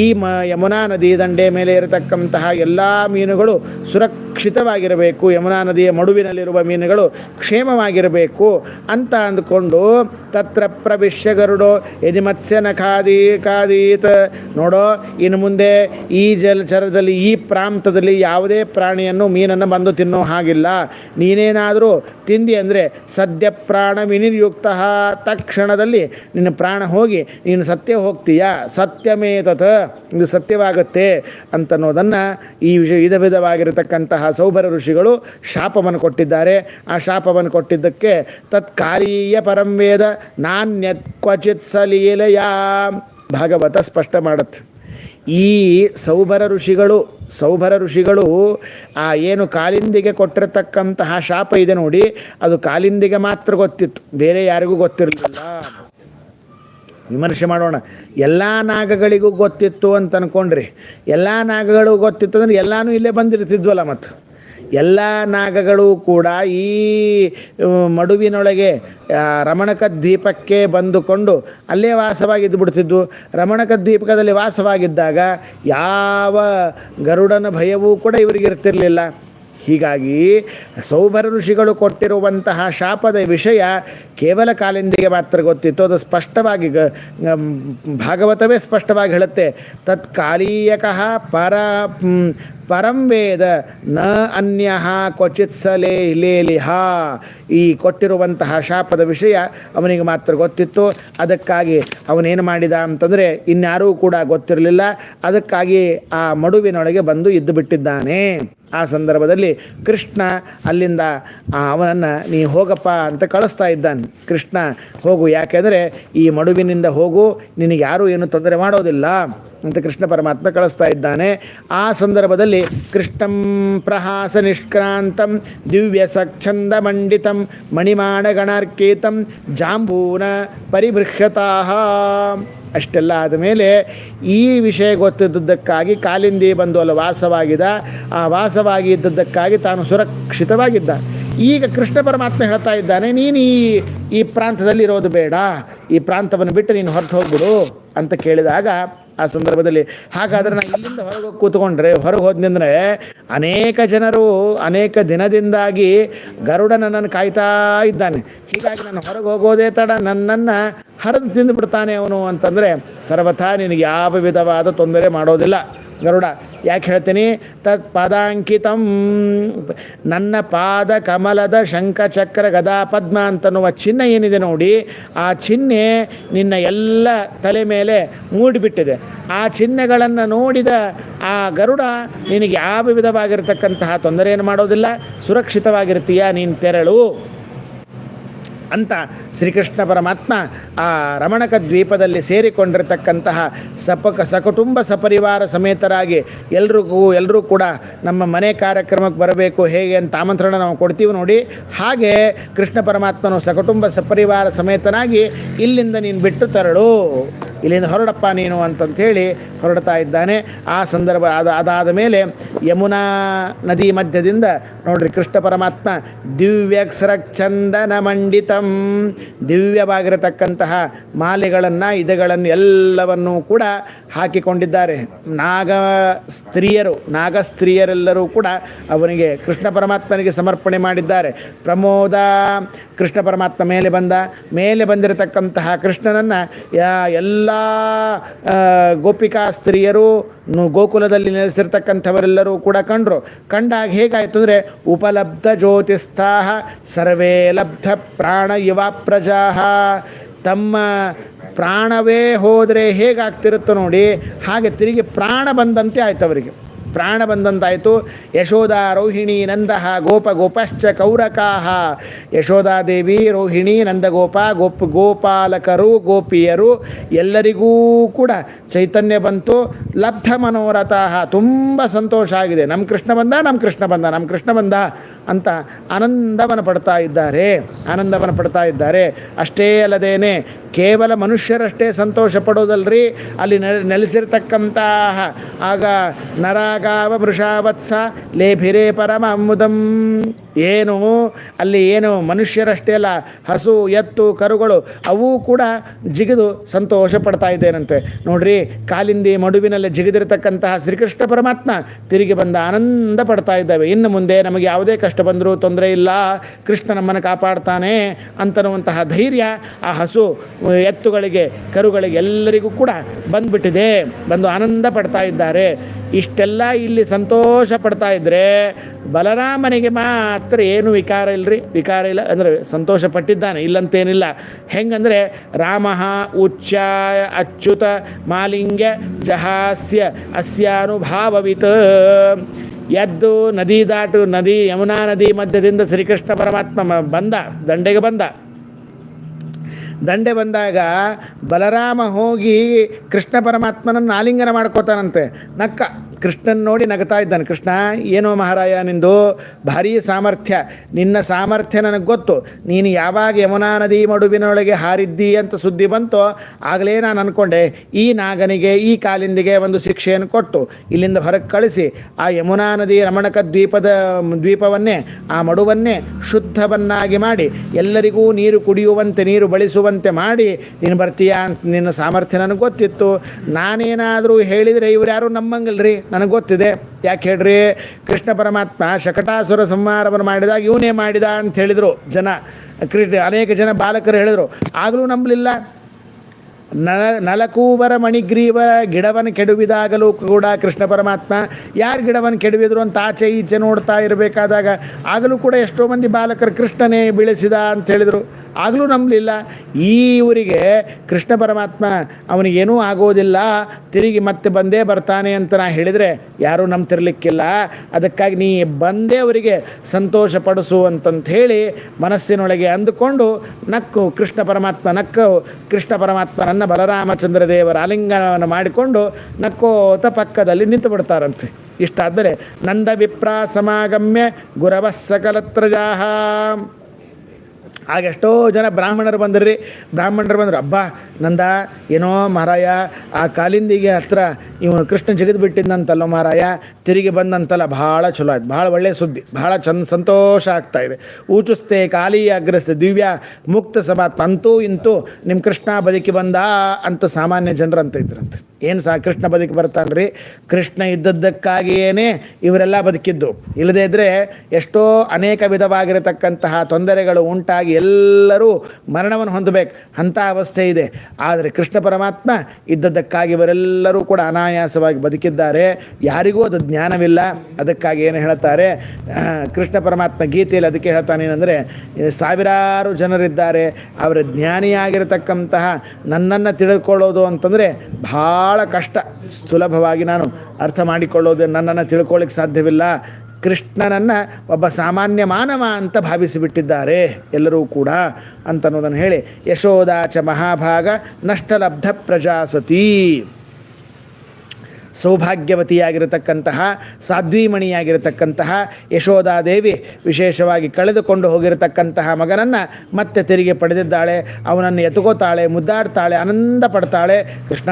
Speaker 1: ಈ ಮ, ಯಮುನಾ ನದಿ ದಂಡೆ ಮೇಲೆ ಇರತಕ್ಕಂತಹ ಎಲ್ಲ ಮೀನುಗಳು ಸುರಕ್ಷಿತವಾಗಿರಬೇಕು. ಯಮುನಾ ನದಿಯ ಮಡುವಿನಲ್ಲಿರುವ ಮೀನುಗಳು ಕ್ಷೇಮವಾಗಿರಬೇಕು ಅಂತ ಅಂದ್ಕೊಂಡು ತತ್ರ ಪ್ರವಿಶ್ಯ ಗರುಡೋ, ಯದಿ ಮತ್ಸ್ಯನ ಖಾದಿ ಕಾದೀತ ನೋಡೋ ಇನ್ನು ಮುಂದೆ ಈ ಜಲಚರದಲ್ಲಿ ಈ ಪ್ರಾಂತದಲ್ಲಿ ಯಾವುದೇ ಪ್ರಾಣಿಯನ್ನು, ಮೀನನ್ನು ಬಂದು ತಿನ್ನೋ ಹಾಗಿಲ್ಲ. ನೀನೇನಾದರೂ ತಿಂದಿ ಅಂದರೆ ಸದ್ಯ ಪ್ರಾಣ ವಿನಿರ್ಯುಕ್ತ. ತಕ್ಷಣದಲ್ಲಿ ನಿನ್ನ ಪ್ರಾಣ ಹೋಗಿ ನೀನು ಸತ್ಯ ಹೋಗ್ತೀಯಾ? ಸತ್ಯಮೇ ತತ್. ಇದು ಸತ್ಯವಾಗುತ್ತೆ ಅಂತನ್ನೋದನ್ನು ಈ ವಿಷಯ ವಿಧ ವಿಧವಾಗಿರತಕ್ಕಂತಹ ಸೌಭರ ಋಷಿಗಳು ಶಾಪವನ್ನು ಕೊಟ್ಟಿದ್ದಾರೆ. ಆ ಶಾಪವನ್ನು ಕೊಟ್ಟಿದ್ದಕ್ಕೆ ತತ್ಕಾಲೀಯ ಪರಂವೇದ ನಾನ್ಯತ್ ಕ್ವಚಿತ್ ಸಲೀಲೆಯ. ಭಾಗವತ ಸ್ಪಷ್ಟ ಮಾಡತ್. ಈ ಸೌಭರ ಋಷಿಗಳು ಸೌಭರ ಋಷಿಗಳು ಆ ಏನು ಕಾಲಿಂದಿಗೆ ಕೊಟ್ಟಿರತಕ್ಕಂತಹ ಶಾಪ ಇದೆ ನೋಡಿ, ಅದು ಕಾಲಿಂದಿಗೆ ಮಾತ್ರ ಗೊತ್ತಿತ್ತು, ಬೇರೆ ಯಾರಿಗೂ ಗೊತ್ತಿರಲಿಲ್ಲ. ವಿಮರ್ಶೆ ಮಾಡೋಣ, ಎಲ್ಲ ನಾಗಗಳಿಗೂ ಗೊತ್ತಿತ್ತು ಅಂತ ಅನ್ಕೊಂಡ್ರಿ, ಎಲ್ಲ ನಾಗಗಳಿಗೂ ಗೊತ್ತಿತ್ತು ಅಂದ್ರೆ ಎಲ್ಲನೂ ಇಲ್ಲೇ ಬಂದಿರ್ತಿದ್ವಲ್ಲ ಮತ್ತು ಎಲ್ಲ ನಾಗಗಳು ಕೂಡ ಈ ಮಡುವಿನೊಳಗೆ ರಮಣಕ ದ್ವೀಪಕ್ಕೆ ಬಂದುಕೊಂಡು ಅಲ್ಲೇ ವಾಸವಾಗಿದ್ದು ಬಿಡ್ತಿದ್ವು. ರಮಣಕ ದ್ವೀಪದಲ್ಲಿ ವಾಸವಾಗಿದ್ದಾಗ ಯಾವ ಗರುಡನ ಭಯವೂ ಕೂಡ ಇವರಿಗೆ ಇರ್ತಿರಲಿಲ್ಲ. ಹೀಗಾಗಿ ಸೌಭರ ಋಷಿಗಳು ಕೊಟ್ಟಿರುವಂತಹ ಶಾಪದ ವಿಷಯ ಕೇವಲ ಕಾಲಿಂದಿಗೆ ಮಾತ್ರ ಗೊತ್ತಿತ್ತು. ಅದು ಸ್ಪಷ್ಟವಾಗಿ ಗ ಭಾಗವತವೇ ಸ್ಪಷ್ಟವಾಗಿ ಹೇಳುತ್ತೆ. ತತ್ಕಾಲೀಯಕಃ ಪರ ಪರಂ ವೇದ. ನ ಅನ್ಯ ಕ್ವಚಿತ್ ಸಲೇ ಈ ಕೊಟ್ಟಿರುವಂತಹ ಶಾಪದ ವಿಷಯ ಅವನಿಗೆ ಮಾತ್ರ ಗೊತ್ತಿತ್ತು. ಅದಕ್ಕಾಗಿ ಅವನೇನು ಮಾಡಿದ ಅಂತಂದರೆ ಇನ್ಯಾರೂ ಕೂಡ ಗೊತ್ತಿರಲಿಲ್ಲ. ಅದಕ್ಕಾಗಿ ಆ ಮಡುವಿನೊಳಗೆ ಬಂದು ಇದ್ದು ಬಿಟ್ಟಿದ್ದಾನೆ. ಆ ಸಂದರ್ಭದಲ್ಲಿ ಕೃಷ್ಣ ಅಲ್ಲಿಂದ ಅವನನ್ನು ನೀ ಹೋಗಪ್ಪ ಅಂತ ಕಳಿಸ್ತಾ ಇದ್ದಾನೆ. ಕೃಷ್ಣ, ಹೋಗು. ಯಾಕೆಂದರೆ ಈ ಮಡುವಿನಿಂದ ಹೋಗು. ನಿನಗೆ ಯಾರೂ ಏನು ತೊಂದರೆ ಮಾಡೋದಿಲ್ಲ. ಅಂತ ಕೃಷ್ಣ ಪರಮಾತ್ಮ ಕಳಿಸ್ತಾ ಇದ್ದಾನೆ. ಆ ಸಂದರ್ಭದಲ್ಲಿ ಕೃಷ್ಣಂ ಪ್ರಹಾಸ ನಿಷ್ಕ್ರಾಂತಂ ದಿವ್ಯ ಸಚ್ಛಂದ ಮಂಡಿತಂ ಮಣಿಮಾಣ ಗಣಾರ್ಕೇತಂ ಜಾಂಬೂನ ಪರಿಬೃಹ್ಯತಾಹ ಅಷ್ಟೆಲ್ಲ ಆದಮೇಲೆ ಈ ವಿಷಯ ಗೊತ್ತಿದ್ದದ್ದಕ್ಕಾಗಿ ಕಾಲಿಂದಿ ಬಂದು ಅಲ್ಲಿ ವಾಸವಾಗಿದ ಆ ವಾಸವಾಗಿ ಇದ್ದದ್ದಕ್ಕಾಗಿ ತಾನು ಸುರಕ್ಷಿತವಾಗಿದ್ದ ಈಗ ಕೃಷ್ಣ ಪರಮಾತ್ಮ ಹೇಳ್ತಾ ಇದ್ದಾನೆ, ನೀನು ಈ ಈ ಪ್ರಾಂತದಲ್ಲಿ ಇರೋದು ಬೇಡ. ಈ ಪ್ರಾಂತವನ್ನು ಬಿಟ್ಟು ನೀನು ಹೊರಟು ಹೋಗ್ಬಿಡು ಅಂತ ಕೇಳಿದಾಗ ಆ ಸಂದರ್ಭದಲ್ಲಿ. ಹಾಗಾದರೆ ನಾನು ಇಲ್ಲಿಂದ ಹೊರಗೆ ಹೋಗಿ ಕೂತ್ಕೊಂಡ್ರೆ, ಹೊರಗೆ ಹೋದ್ನಂದ್ರೆ ಅನೇಕ ಜನರು ಅನೇಕ ದಿನದಿಂದಾಗಿ ಗರುಡ ನನ್ನನ್ನು ಕಾಯ್ತಾ ಇದ್ದಾನೆ. ಹೀಗಾಗಿ ನಾನು ಹೊರಗೆ ಹೋಗೋದೇ ತಡ, ನನ್ನನ್ನು ಹರಿದು ತಿಂದು ಬಿಡ್ತಾನೆ ಅವನು ಅಂತಂದರೆ ಸರ್ವಥಾ ನಿನಗೆ ಯಾವ ವಿಧವಾದ ತೊಂದರೆ ಮಾಡೋದಿಲ್ಲ. ಗರುಡ, ಯಾಕೆ ಹೇಳ್ತೀನಿ? ತತ್ ಪದಾಂಕಿತಂ ನನ್ನ ಪಾದ ಕಮಲದ ಶಂಖ ಚಕ್ರ ಗದಾ ಪದ್ಮ ಅಂತನ್ನುವ ಚಿಹ್ನೆ ಏನಿದೆ ನೋಡಿ, ಆ ಚಿಹ್ನೆ ನಿನ್ನ ಎಲ್ಲ ತಲೆ ಮೇಲೆ ಮೂಡಿಬಿಟ್ಟಿದೆ. ಆ ಚಿಹ್ನೆಗಳನ್ನು ನೋಡಿದ ಆ ಗರುಡ, ನಿನಗೆ ಯಾವ ವಿಧವಾಗಿರತಕ್ಕಂತಹ ತೊಂದರೆಯನ್ನು ಮಾಡೋದಿಲ್ಲ? ಸುರಕ್ಷಿತವಾಗಿರ್ತೀಯ? ನೀನು ತೆರಳು. ಅಂತ ಶ್ರೀಕೃಷ್ಣ ಪರಮಾತ್ಮ ಆ ರಮಣಕ ದ್ವೀಪದಲ್ಲಿ ಸೇರಿಕೊಂಡಿರತಕ್ಕಂತಹ ಸಪಕ ಸಕುಟುಂಬ ಸಪರಿವಾರ ಸಮೇತರಾಗಿ ಎಲ್ರಿಗೂ ಎಲ್ಲರೂ ಕೂಡ ನಮ್ಮ ಮನೆ ಕಾರ್ಯಕ್ರಮಕ್ಕೆ ಬರಬೇಕು ಹೇಗೆ ಅಂತ ಆಮಂತ್ರಣ ನಾವು ಕೊಡ್ತೀವಿ ನೋಡಿ. ಹಾಗೆ ಕೃಷ್ಣ ಪರಮಾತ್ಮನು ಸಕುಟುಂಬ ಸಪರಿವಾರ ಸಮೇತನಾಗಿ ಇಲ್ಲಿಂದ ನೀನು ಬಿಟ್ಟು ತರಳು. ಇಲ್ಲಿಂದ ಹೊರಡಪ್ಪ ನೀನು ಅಂತಂಥೇಳಿ ಹೊರಡ್ತಾ ಇದ್ದಾನೆ. ಆ ಸಂದರ್ಭ ಅದು ಅದಾದ ಮೇಲೆ ಯಮುನಾ ನದಿ ಮಧ್ಯದಿಂದ ನೋಡ್ರಿ ಕೃಷ್ಣ ಪರಮಾತ್ಮ ದಿವ್ಯಕ್ಷರ ಚಂದನ ಮಂಡಿತಂ ದಿವ್ಯವಾಗಿರತಕ್ಕಂತಹ ಮಾಲೆಗಳನ್ನು, ಇದೆಗಳನ್ನು ಎಲ್ಲವನ್ನೂ ಕೂಡ ಹಾಕಿಕೊಂಡಿದ್ದಾರೆ. ನಾಗ ಸ್ತ್ರೀಯರು, ನಾಗ ಸ್ತ್ರೀಯರೆಲ್ಲರೂ ಕೂಡ ಅವನಿಗೆ ಕೃಷ್ಣ ಪರಮಾತ್ಮನಿಗೆ ಸಮರ್ಪಣೆ ಮಾಡಿದ್ದಾರೆ. ಪ್ರಮೋದ, ಕೃಷ್ಣ ಪರಮಾತ್ಮ ಮೇಲೆ ಬಂದ, ಮೇಲೆ ಬಂದಿರತಕ್ಕಂತಹ ಕೃಷ್ಣನನ್ನು ಎಲ್ಲ ಗೋಪಿಕಾ ಸ್ತ್ರೀಯರು ಗೋಕುಲದಲ್ಲಿ ನೆಲೆಸಿರ್ತಕ್ಕಂಥವರೆಲ್ಲರೂ ಕೂಡ ಕಂಡರು. ಕಂಡಾಗ ಹೇಗಾಯಿತು ಅಂದರೆ, ಉಪಲಬ್ಧ ಜ್ಯೋತಿಸ್ಥಾಹ ಸರ್ವೇ ಲಬ್ಧ ಪ್ರಾಣ ಯುವ ಪ್ರಜಾ ತಮ್ಮ ಪ್ರಾಣವೇ ಹೋದರೆ ಹೇಗಾಗ್ತಿರುತ್ತೋ ನೋಡಿ ಹಾಗೆ ತಿರುಗಿ ಪ್ರಾಣ ಬಂದಂತೆ ಆಯ್ತು ಅವರಿಗೆ. ಪ್ರಾಣ ಬಂದಂತಾಯಿತು. ಯಶೋಧ ರೋಹಿಣಿ ನಂದಹ, ಗೋಪ ಗೋಪಶ್ಚ ಕೌರಕಾಹ. ಯಶೋಧಾದೇವಿ ರೋಹಿಣಿ ನಂದಗೋಪ, ಗೋಪ ಗೋಪಾಲಕರು, ಗೋಪಿಯರು ಎಲ್ಲರಿಗೂ ಕೂಡ ಚೈತನ್ಯ ಬಂತು. ಲಬ್ಧ ಮನೋರಥ ತುಂಬ ಸಂತೋಷ ಆಗಿದೆ. ನಮ್ಮ ಕೃಷ್ಣ ಬಂದ ನಮ್ಮ ಕೃಷ್ಣ ಬಂದ ನಮ್ಮ ಕೃಷ್ಣ ಬಂದ ಅಂತ ಆನಂದವನ ಪಡ್ತಾ ಇದ್ದಾರೆ. ಆನಂದವನ ಪಡ್ತಾ ಇದ್ದಾರೆ. ಅಷ್ಟೇ ಅಲ್ಲದೇನೆ ಕೇವಲ ಮನುಷ್ಯರಷ್ಟೇ ಸಂತೋಷ ಪಡೋದಲ್ರಿ. ಅಲ್ಲಿ ನೆಲೆಸಿರ್ತಕ್ಕಂತಹ. ಆಗ ನರಾಗಾವ గావమృషావత్స లేభిరే పరమముదం. ಏನು? ಅಲ್ಲಿ ಏನು ಮನುಷ್ಯರಷ್ಟೇ ಅಲ್ಲ, ಹಸು, ಎತ್ತು, ಕರುಗಳು, ಅವು ಕೂಡ ಜಿಗಿದು ಸಂತೋಷ ಪಡ್ತಾ ಇದ್ದೇನಂತೆ. ನೋಡ್ರಿ, ಕಾಲಿಂದಿ ಮಡುವಿನಲ್ಲಿ ಜಿಗಿದಿರತಕ್ಕಂತಹ ಶ್ರೀಕೃಷ್ಣ ಪರಮಾತ್ಮ ತಿರುಗಿ ಬಂದ ಆನಂದ ಪಡ್ತಾ ಇದ್ದಾವೆ. ಇನ್ನು ಮುಂದೆ ನಮಗೆ ಯಾವುದೇ ಕಷ್ಟ ಬಂದರೂ ತೊಂದರೆ ಇಲ್ಲ, ಕೃಷ್ಣ ನಮ್ಮನ್ನು ಕಾಪಾಡ್ತಾನೆ ಅಂತನ್ನುವಂತಹ ಧೈರ್ಯ ಆ ಹಸು, ಎತ್ತುಗಳಿಗೆ, ಕರುಗಳಿಗೆ ಎಲ್ಲರಿಗೂ ಕೂಡ ಬಂದ್ಬಿಟ್ಟಿದೆ. ಬಂದು ಆನಂದ ಪಡ್ತಾ ಇದ್ದಾರೆ. ಇಷ್ಟೆಲ್ಲ ಇಲ್ಲಿ ಸಂತೋಷ ಪಡ್ತಾ ಇದ್ದರೆ ಬಲರಾಮನಿಗೆ ಮಾತ್ರ ಏನು ವಿಕಾರ ಇಲ್ಲರಿ ವಿಕಾರ ಇಲ್ಲ ಅಂದರೆ ಸಂತೋಷ ಪಟ್ಟಿದ್ದಾನೆ ಇಲ್ಲಂತೇನಿಲ್ಲ. ಹೆಂಗಂದರೆ ರಾಮ ಉಚ್ಚಾಯ ಅಚ್ಯುತ ಮಾಲಿಂಗ್ಯ ಜಹಾಸ್ಯ ಅಸ್ಯಾನುಭಾವವಿತ್. ಎದ್ದು ನದಿ ದಾಟು ನದಿ ಯಮುನಾ ನದಿ ಮಧ್ಯದಿಂದ ಶ್ರೀಕೃಷ್ಣ ಪರಮಾತ್ಮ ಬಂದ, ದಂಡೆಗೆ ಬಂದ. ದಂಡೆ ಬಂದಾಗ ಬಲರಾಮ ಹೋಗಿ ಕೃಷ್ಣ ಪರಮಾತ್ಮನನ್ನು ಆಲಿಂಗನ ಮಾಡ್ಕೋತಾನಂತೆ. ನಕ್ಕ ಕೃಷ್ಣನ್ ನೋಡಿ ನಗ್ತಾ ಇದ್ದಾನೆ, ಕೃಷ್ಣ, ಏನೋ ಮಹಾರಾಯ, ನಿಂದು ಭಾರೀ ಸಾಮರ್ಥ್ಯ. ನಿನ್ನ ಸಾಮರ್ಥ್ಯ ನನಗೆ ಗೊತ್ತು. ನೀನು ಯಾವಾಗ ಯಮುನಾ ನದಿ ಮಡುವಿನೊಳಗೆ ಹಾರಿದ್ದಿ ಅಂತ ಸುದ್ದಿ ಬಂತೋ, ಆಗಲೇ ನಾನು ಅಂದ್ಕೊಂಡೆ ಈ ನಾಗನಿಗೆ, ಈ ಕಾಲಿಂದಿಗೆ ಒಂದು ಶಿಕ್ಷೆಯನ್ನು ಕೊಟ್ಟು, ಇಲ್ಲಿಂದ ಹೊರಗೆ ಕಳಿಸಿ, ಆ ಯಮುನಾ ನದಿ ರಮಣಕ ದ್ವೀಪದ, ದ್ವೀಪವನ್ನೇ, ಆ ಮಡುವನ್ನೇ ಶುದ್ಧವನ್ನಾಗಿ ಮಾಡಿ, ಎಲ್ಲರಿಗೂ ನೀರು ಕುಡಿಯುವಂತೆ, ನೀರು ಬಳಸುವಂತೆ ಮಾಡಿ, ನೀನು ಬರ್ತೀಯಾ ಅಂತ ನಿನ್ನ ಸಾಮರ್ಥ್ಯ ನನಗೆ ಗೊತ್ತಿತ್ತು. ನಾನೇನಾದರೂ ಹೇಳಿದರೆ ಇವ್ರು ಯಾರು ನಮ್ಮಂಗಲ್ರಿ ನನಗೆ ಗೊತ್ತಿದೆ. ಯಾಕೆ ಹೇಳ್ರಿ? ಕೃಷ್ಣ ಪರಮಾತ್ಮ ಶಕಟಾಸುರ ಸಂಹಾರವನ್ನು ಮಾಡಿದಾಗ ಇವನೇ ಮಾಡಿದ ಅಂತ ಹೇಳಿದರು ಜನ. ಕ್ರೀಡೆ ಅನೇಕ ಜನ ಬಾಲಕರು ಹೇಳಿದರು. ಆಗಲೂ ನಂಬಲಿಲ್ಲ. ನಲ ನಲಕೂಬರ ಮಣಿಗ್ರೀವ ಗಿಡವನ್ನು ಕೆಡುವಿದಾಗಲೂ ಕೂಡ ಕೃಷ್ಣ ಪರಮಾತ್ಮ. ಯಾರು ಗಿಡವನ್ನು ಕೆಡುವಿದ್ರು ಅಂತ ಆಚೆ ಈಚೆ ನೋಡ್ತಾ ಇರಬೇಕಾದಾಗ ಆಗಲೂ ಕೂಡ ಎಷ್ಟೋ ಮಂದಿ ಬಾಲಕರು ಕೃಷ್ಣನೇ ಬೆಳೆಸಿದ ಅಂತ ಹೇಳಿದರು. ಆಗಲೂ ನಂಬಲಿಲ್ಲ. ಈ ಊರಿಗೆ ಕೃಷ್ಣ ಪರಮಾತ್ಮ ಅವನಿಗೇನೂ ಆಗೋದಿಲ್ಲ. ತಿರುಗಿ ಮತ್ತೆ ಬಂದೇ ಬರ್ತಾನೆ ಅಂತ ನಾ ಹೇಳಿದರೆ ಯಾರೂ ನಂಬ್ತಿರ್ಲಿಕ್ಕಿಲ್ಲ. ಅದಕ್ಕಾಗಿ ನೀ ಬಂದೇ ಅವರಿಗೆ ಸಂತೋಷ ಪಡಿಸು ಅಂತಂತ ಹೇಳಿ ಮನಸ್ಸಿನೊಳಗೆ ಅಂದುಕೊಂಡು ನಕ್ಕು ಕೃಷ್ಣ ಪರಮಾತ್ಮ ನಕ್ಕು ಕೃಷ್ಣ ಪರಮಾತ್ಮ ನನ್ನ ಬಲರಾಮಚಂದ್ರ ದೇವರ ಆಲಿಂಗನವನ್ನು ಮಾಡಿಕೊಂಡು ನಕ್ಕೋತ ಪಕ್ಕದಲ್ಲಿ ನಿಂತು ಬಿಡ್ತಾರಂತೆ. ಇಷ್ಟಾದರೆ ನಂದ ವಿಪ್ರಾ ಸಮಾಗಮ್ಯ ಗುರವ ಸಕಲತ್ರಜಾಹ ಆಗ ಎಷ್ಟೋ ಜನ ಬ್ರಾಹ್ಮಣರು ಬಂದ್ರಿ. ಬ್ರಾಹ್ಮಣರು ಬಂದರು, ಅಬ್ಬ, ನಂದ ಏನೋ ಮಹಾರಾಯ ಆ ಕಾಲಿಂದಿಗೆ ಹತ್ರ ಇವನು ಕೃಷ್ಣ ಬಿಟ್ಟಿದ್ದಂತಲ್ಲ ಮಹಾರಾಯ ತಿರುಗಿ ಬಂದಂತಲ್ಲ ಭಾಳ ಚಲೋ ಆಯ್ತು. ಭಾಳ ಒಳ್ಳೆಯ ಸುದ್ದಿ, ಭಾಳ ಚಂದ ಸಂತೋಷ ಆಗ್ತಾ ಇದೆ. ಊಚುಸ್ತೆ ಕಾಲಿ ಅಗ್ರಸ್ತೆ, ದಿವ್ಯ, ಮುಕ್ತ ಸಭಾ, ತಂತೂ, ಇಂತೂ ನಿಮ್ಮ ಕೃಷ್ಣ ಬದುಕಿ ಬಂದ ಅಂತ ಸಾಮಾನ್ಯ ಜನರು ಅಂತ ಏನು ಸಹ ಕೃಷ್ಣ ಬದುಕಿ ಬರ್ತಾನ್ರಿ ಕೃಷ್ಣ ಇದ್ದದ್ದಕ್ಕಾಗಿಯೇ ಇವರೆಲ್ಲ ಬದುಕಿದ್ದು. ಇಲ್ಲದೇ ಇದ್ದರೆ ಎಷ್ಟೋ ಅನೇಕ ವಿಧವಾಗಿರತಕ್ಕಂತಹ ತೊಂದರೆಗಳು ಉಂಟಾಗಿ ಎಲ್ಲರೂ ಮರಣವನ್ನು ಹೊಂದಬೇಕು. ಅಂಥ ಅವಸ್ಥೆ ಇದೆ. ಆದರೆ ಕೃಷ್ಣ ಪರಮಾತ್ಮ ಇದ್ದದ್ದಕ್ಕಾಗಿ ಇವರೆಲ್ಲರೂ ಕೂಡ ಅನಾಯಾಸವಾಗಿ ಬದುಕಿದ್ದಾರೆ. ಯಾರಿಗೂ ಅದು ಜ್ಞಾನವಿಲ್ಲ. ಅದಕ್ಕಾಗಿ ಏನು ಹೇಳ್ತಾರೆ? ಕೃಷ್ಣ ಪರಮಾತ್ಮ ಗೀತೆಯಲ್ಲಿ ಅದಕ್ಕೆ ಹೇಳ್ತಾನೆ ಏನಂದರೆ ಸಾವಿರಾರು ಜನರಿದ್ದಾರೆ. ಅವರ ಜ್ಞಾನಿಯಾಗಿರತಕ್ಕಂತಹ ನನ್ನನ್ನು ತಿಳಿದುಕೊಳ್ಳೋದು ಅಂತಂದರೆ ಭಾಳ ಕಷ್ಟ. ಸುಲಭವಾಗಿ ನಾನು ಅರ್ಥ ಮಾಡಿಕೊಳ್ಳೋದು, ನನ್ನನ್ನು ತಿಳ್ಕೊಳ್ಳಿಕ್ಕೆ ಸಾಧ್ಯವಿಲ್ಲ. ಕೃಷ್ಣನನ್ನು ಒಬ್ಬ ಸಾಮಾನ್ಯ ಮಾನವ ಅಂತ ಭಾವಿಸಿಬಿಟ್ಟಿದ್ದಾರೆ ಎಲ್ಲರೂ ಕೂಡ ಅಂತನ್ನೋದನ್ನು ಹೇಳಿ, ಯಶೋದಾಚ ಮಹಾಭಾಗ ನಷ್ಟಲಬ್ಧ ಪ್ರಜಾಸತಿ. ಸೌಭಾಗ್ಯವತಿಯಾಗಿರತಕ್ಕಂತಹ, ಸಾಧ್ವೀಮಣಿಯಾಗಿರತಕ್ಕಂತಹ ಯಶೋಧಾದೇವಿ ವಿಶೇಷವಾಗಿ ಕಳೆದುಕೊಂಡು ಹೋಗಿರತಕ್ಕಂತಹ ಮಗನನ್ನು ಮತ್ತೆ ತಿರುಗಿ ಪಡೆದಿದ್ದಾಳೆ. ಅವನನ್ನು ಎತ್ಕೋತಾಳೆ, ಮುದ್ದಾಡ್ತಾಳೆ, ಆನಂದ ಪಡ್ತಾಳೆ. ಕೃಷ್ಣ,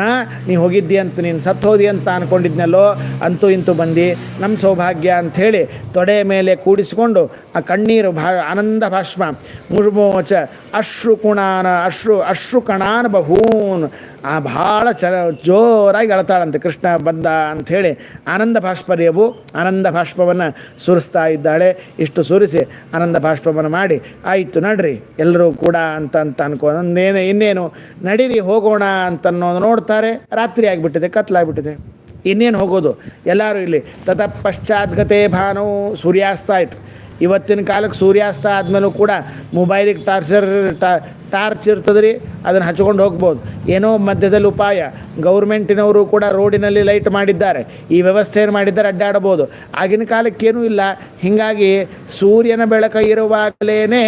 Speaker 1: ನೀ ಹೋಗಿದ್ದಿ ಅಂತ, ನೀನು ಸತ್ತೋದಿ ಅಂತ ಅಂದ್ಕೊಂಡಿದ್ನಲ್ಲೋ ಅಂತೂ ಇಂತೂ ಬಂದು ನಮ್ಮ ಸೌಭಾಗ್ಯ ಅಂಥೇಳಿ ತೊಡೆ ಮೇಲೆ ಕೂಡಿಸಿಕೊಂಡು ಆ ಕಣ್ಣೀರು ಭಾ, ಆನಂದ ಭಾಷ್ಮ, ಮುರ್ಮೋಚ ಅಶ್ರು ಕುಣಾನ ಅಶ್ರು ಅಶ್ರು ಕಣಾನ ಬಹೂನ್ ಆ ಭಾಳ ಚ ಜೋರಾಗಿ ಅಳ್ತಾಳಂತೆ ಕೃಷ್ಣ ಬಂದ ಅಂಥೇಳಿ ಆನಂದ ಭಾಷ್ಪರ್ಯವು ಆನಂದ ಭಾಷ್ಪವನ್ನು ಸುರಿಸ್ತಾ ಇದ್ದಾಳೆ. ಇಷ್ಟು ಸುರಿಸಿ ಆನಂದ ಭಾಷ್ಪವನ್ನು ಮಾಡಿ ಆಯಿತು ನಡ್ರಿ ಎಲ್ಲರೂ ಕೂಡ ಅಂತ ಅಂತ ಅನ್ಕೊಂಡೇನು ಇನ್ನೇನು ನಡೀರಿ, ಹೋಗೋಣ ಅಂತನ್ನೋದು ನೋಡ್ತಾರೆ. ರಾತ್ರಿ ಆಗಿಬಿಟ್ಟಿದೆ ಕತ್ಲಾಗ್ಬಿಟ್ಟಿದೆ ಇನ್ನೇನು ಹೋಗೋದು? ಎಲ್ಲರೂ ಇಲ್ಲಿ, ತತಃ ಪಶ್ಚಾತ್ಗತೆ ಭಾನು ಸೂರ್ಯಾಸ್ತ ಆಯ್ತು. ಇವತ್ತಿನ ಕಾಲಕ್ಕೆ ಸೂರ್ಯಾಸ್ತ ಆದಮೇಲೂ ಕೂಡ ಮೊಬೈಲಿಗೆ ಟಾರ್ಚರ್ ಟಾರ್ಚ್ ಇರ್ತದೆ ರೀ ಅದನ್ನು ಹಚ್ಕೊಂಡು ಹೋಗ್ಬೋದು. ಏನೋ ಮಧ್ಯದಲ್ಲಿ ಉಪಾಯ. ಗೌರ್ಮೆಂಟಿನವರು ಕೂಡ ರೋಡಿನಲ್ಲಿ ಲೈಟ್ ಮಾಡಿದ್ದಾರೆ. ಈ ವ್ಯವಸ್ಥೆಯನ್ನು ಮಾಡಿದ್ದಾರೆ? ಅಡ್ಡಾಡಬೋದು ಆಗಿನ ಕಾಲಕ್ಕೇನೂ ಇಲ್ಲ. ಹೀಗಾಗಿ ಸೂರ್ಯನ ಬೆಳಕ ಇರುವಾಗಲೇ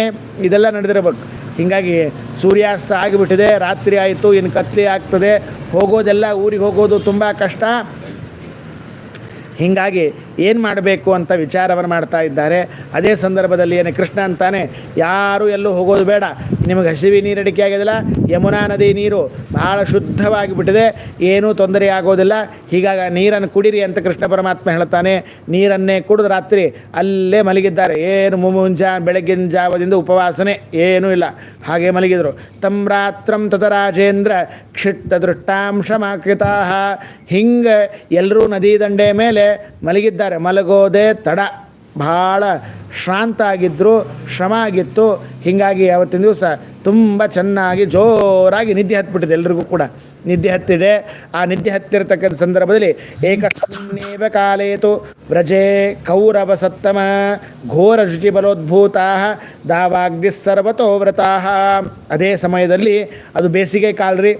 Speaker 1: ಇದೆಲ್ಲ ನಡೆದಿರಬೇಕು. ಹೀಗಾಗಿ ಸೂರ್ಯಾಸ್ತ ಆಗಿಬಿಟ್ಟಿದೆ. ರಾತ್ರಿ ಆಯಿತು, ಇನ್ನು ಕತ್ಲೆ ಆಗ್ತದೆ. ಹೋಗೋದೆಲ್ಲ ಊರಿಗೆ ಹೋಗೋದು ತುಂಬ ಕಷ್ಟ. ಹೀಗಾಗಿ ಏನು ಮಾಡಬೇಕು ಅಂತ ವಿಚಾರವನ್ನು ಮಾಡ್ತಾ ಇದ್ದಾರೆ. ಅದೇ ಸಂದರ್ಭದಲ್ಲಿ ಏನು ಕೃಷ್ಣ ಅಂತಾನೆ, ಯಾರೂ ಎಲ್ಲೂ ಹೋಗೋದು ಬೇಡ. ನಿಮಗೆ ಹಸಿವಿ ನೀರು ಅಡಿಕೆ ಆಗೋದಿಲ್ಲ, ಯಮುನಾ ನದಿ ನೀರು ಭಾಳ ಶುದ್ಧವಾಗಿ ಬಿಟ್ಟಿದೆ. ಏನೂ ತೊಂದರೆ ಆಗೋದಿಲ್ಲ. ಹೀಗಾಗಿ ನೀರನ್ನು ಕುಡಿರಿ ಅಂತ ಕೃಷ್ಣ ಪರಮಾತ್ಮ ಹೇಳ್ತಾನೆ ನೀರನ್ನೇ ಕುಡಿದು ರಾತ್ರಿ ಅಲ್ಲೇ ಮಲಗಿದ್ದಾರೆ. ಏನು ಮುಂಜಾ ಬೆಳಗ್ಗಿನ ಜಾವದಿಂದ ಉಪವಾಸನೆ ಏನೂ ಇಲ್ಲ. ಹಾಗೆ ಮಲಗಿದರು. ತಮ್ರಾತ್ರಂ ರಾತ್ರಂ ತತ ರಾಜೇಂದ್ರ ಕ್ಷಿಟ್ಟ ದೃಷ್ಟಾಂಶಮಾಕೃತಾ ಹಿಂಗೆ ಎಲ್ಲರೂ ನದಿ ದಂಡೆ ಮೇಲೆ ಮಲಗಿದ್ದಾರೆ ಮಲಗೋದೇ ತಡ. ಭಾಳ ಶ್ರಾಂತ ಆಗಿದ್ದರು ಶ್ರಮ ಆಗಿತ್ತು. ಹೀಗಾಗಿ ಅವತ್ತಿನ ದಿವಸ ತುಂಬ ಚೆನ್ನಾಗಿ ಜೋರಾಗಿ ನಿದ್ದೆ ಹತ್ಬಿಟ್ಟಿದೆ ಎಲ್ರಿಗೂ ಕೂಡ. ನಿದ್ದೆ ಹತ್ತಿದೆ. ಆ ನಿದ್ದೆ ಹತ್ತಿರತಕ್ಕಂಥ ಸಂದರ್ಭದಲ್ಲಿ ಏಕಸ್ಮಿನ್ನೇವ ಕಾಲೇತು ವ್ರಜೆ ಕೌರವ ಸತ್ತಮ ಘೋರ ಶುಚಿ ಬಲೋದ್ಭೂತಾ ದಾವಾಗ್ನಿ ಸರ್ವತೋ ವ್ರತಾ ಅದೇ ಸಮಯದಲ್ಲಿ ಅದು ಬೇಸಿಗೆ ಕಾಲ ರೀ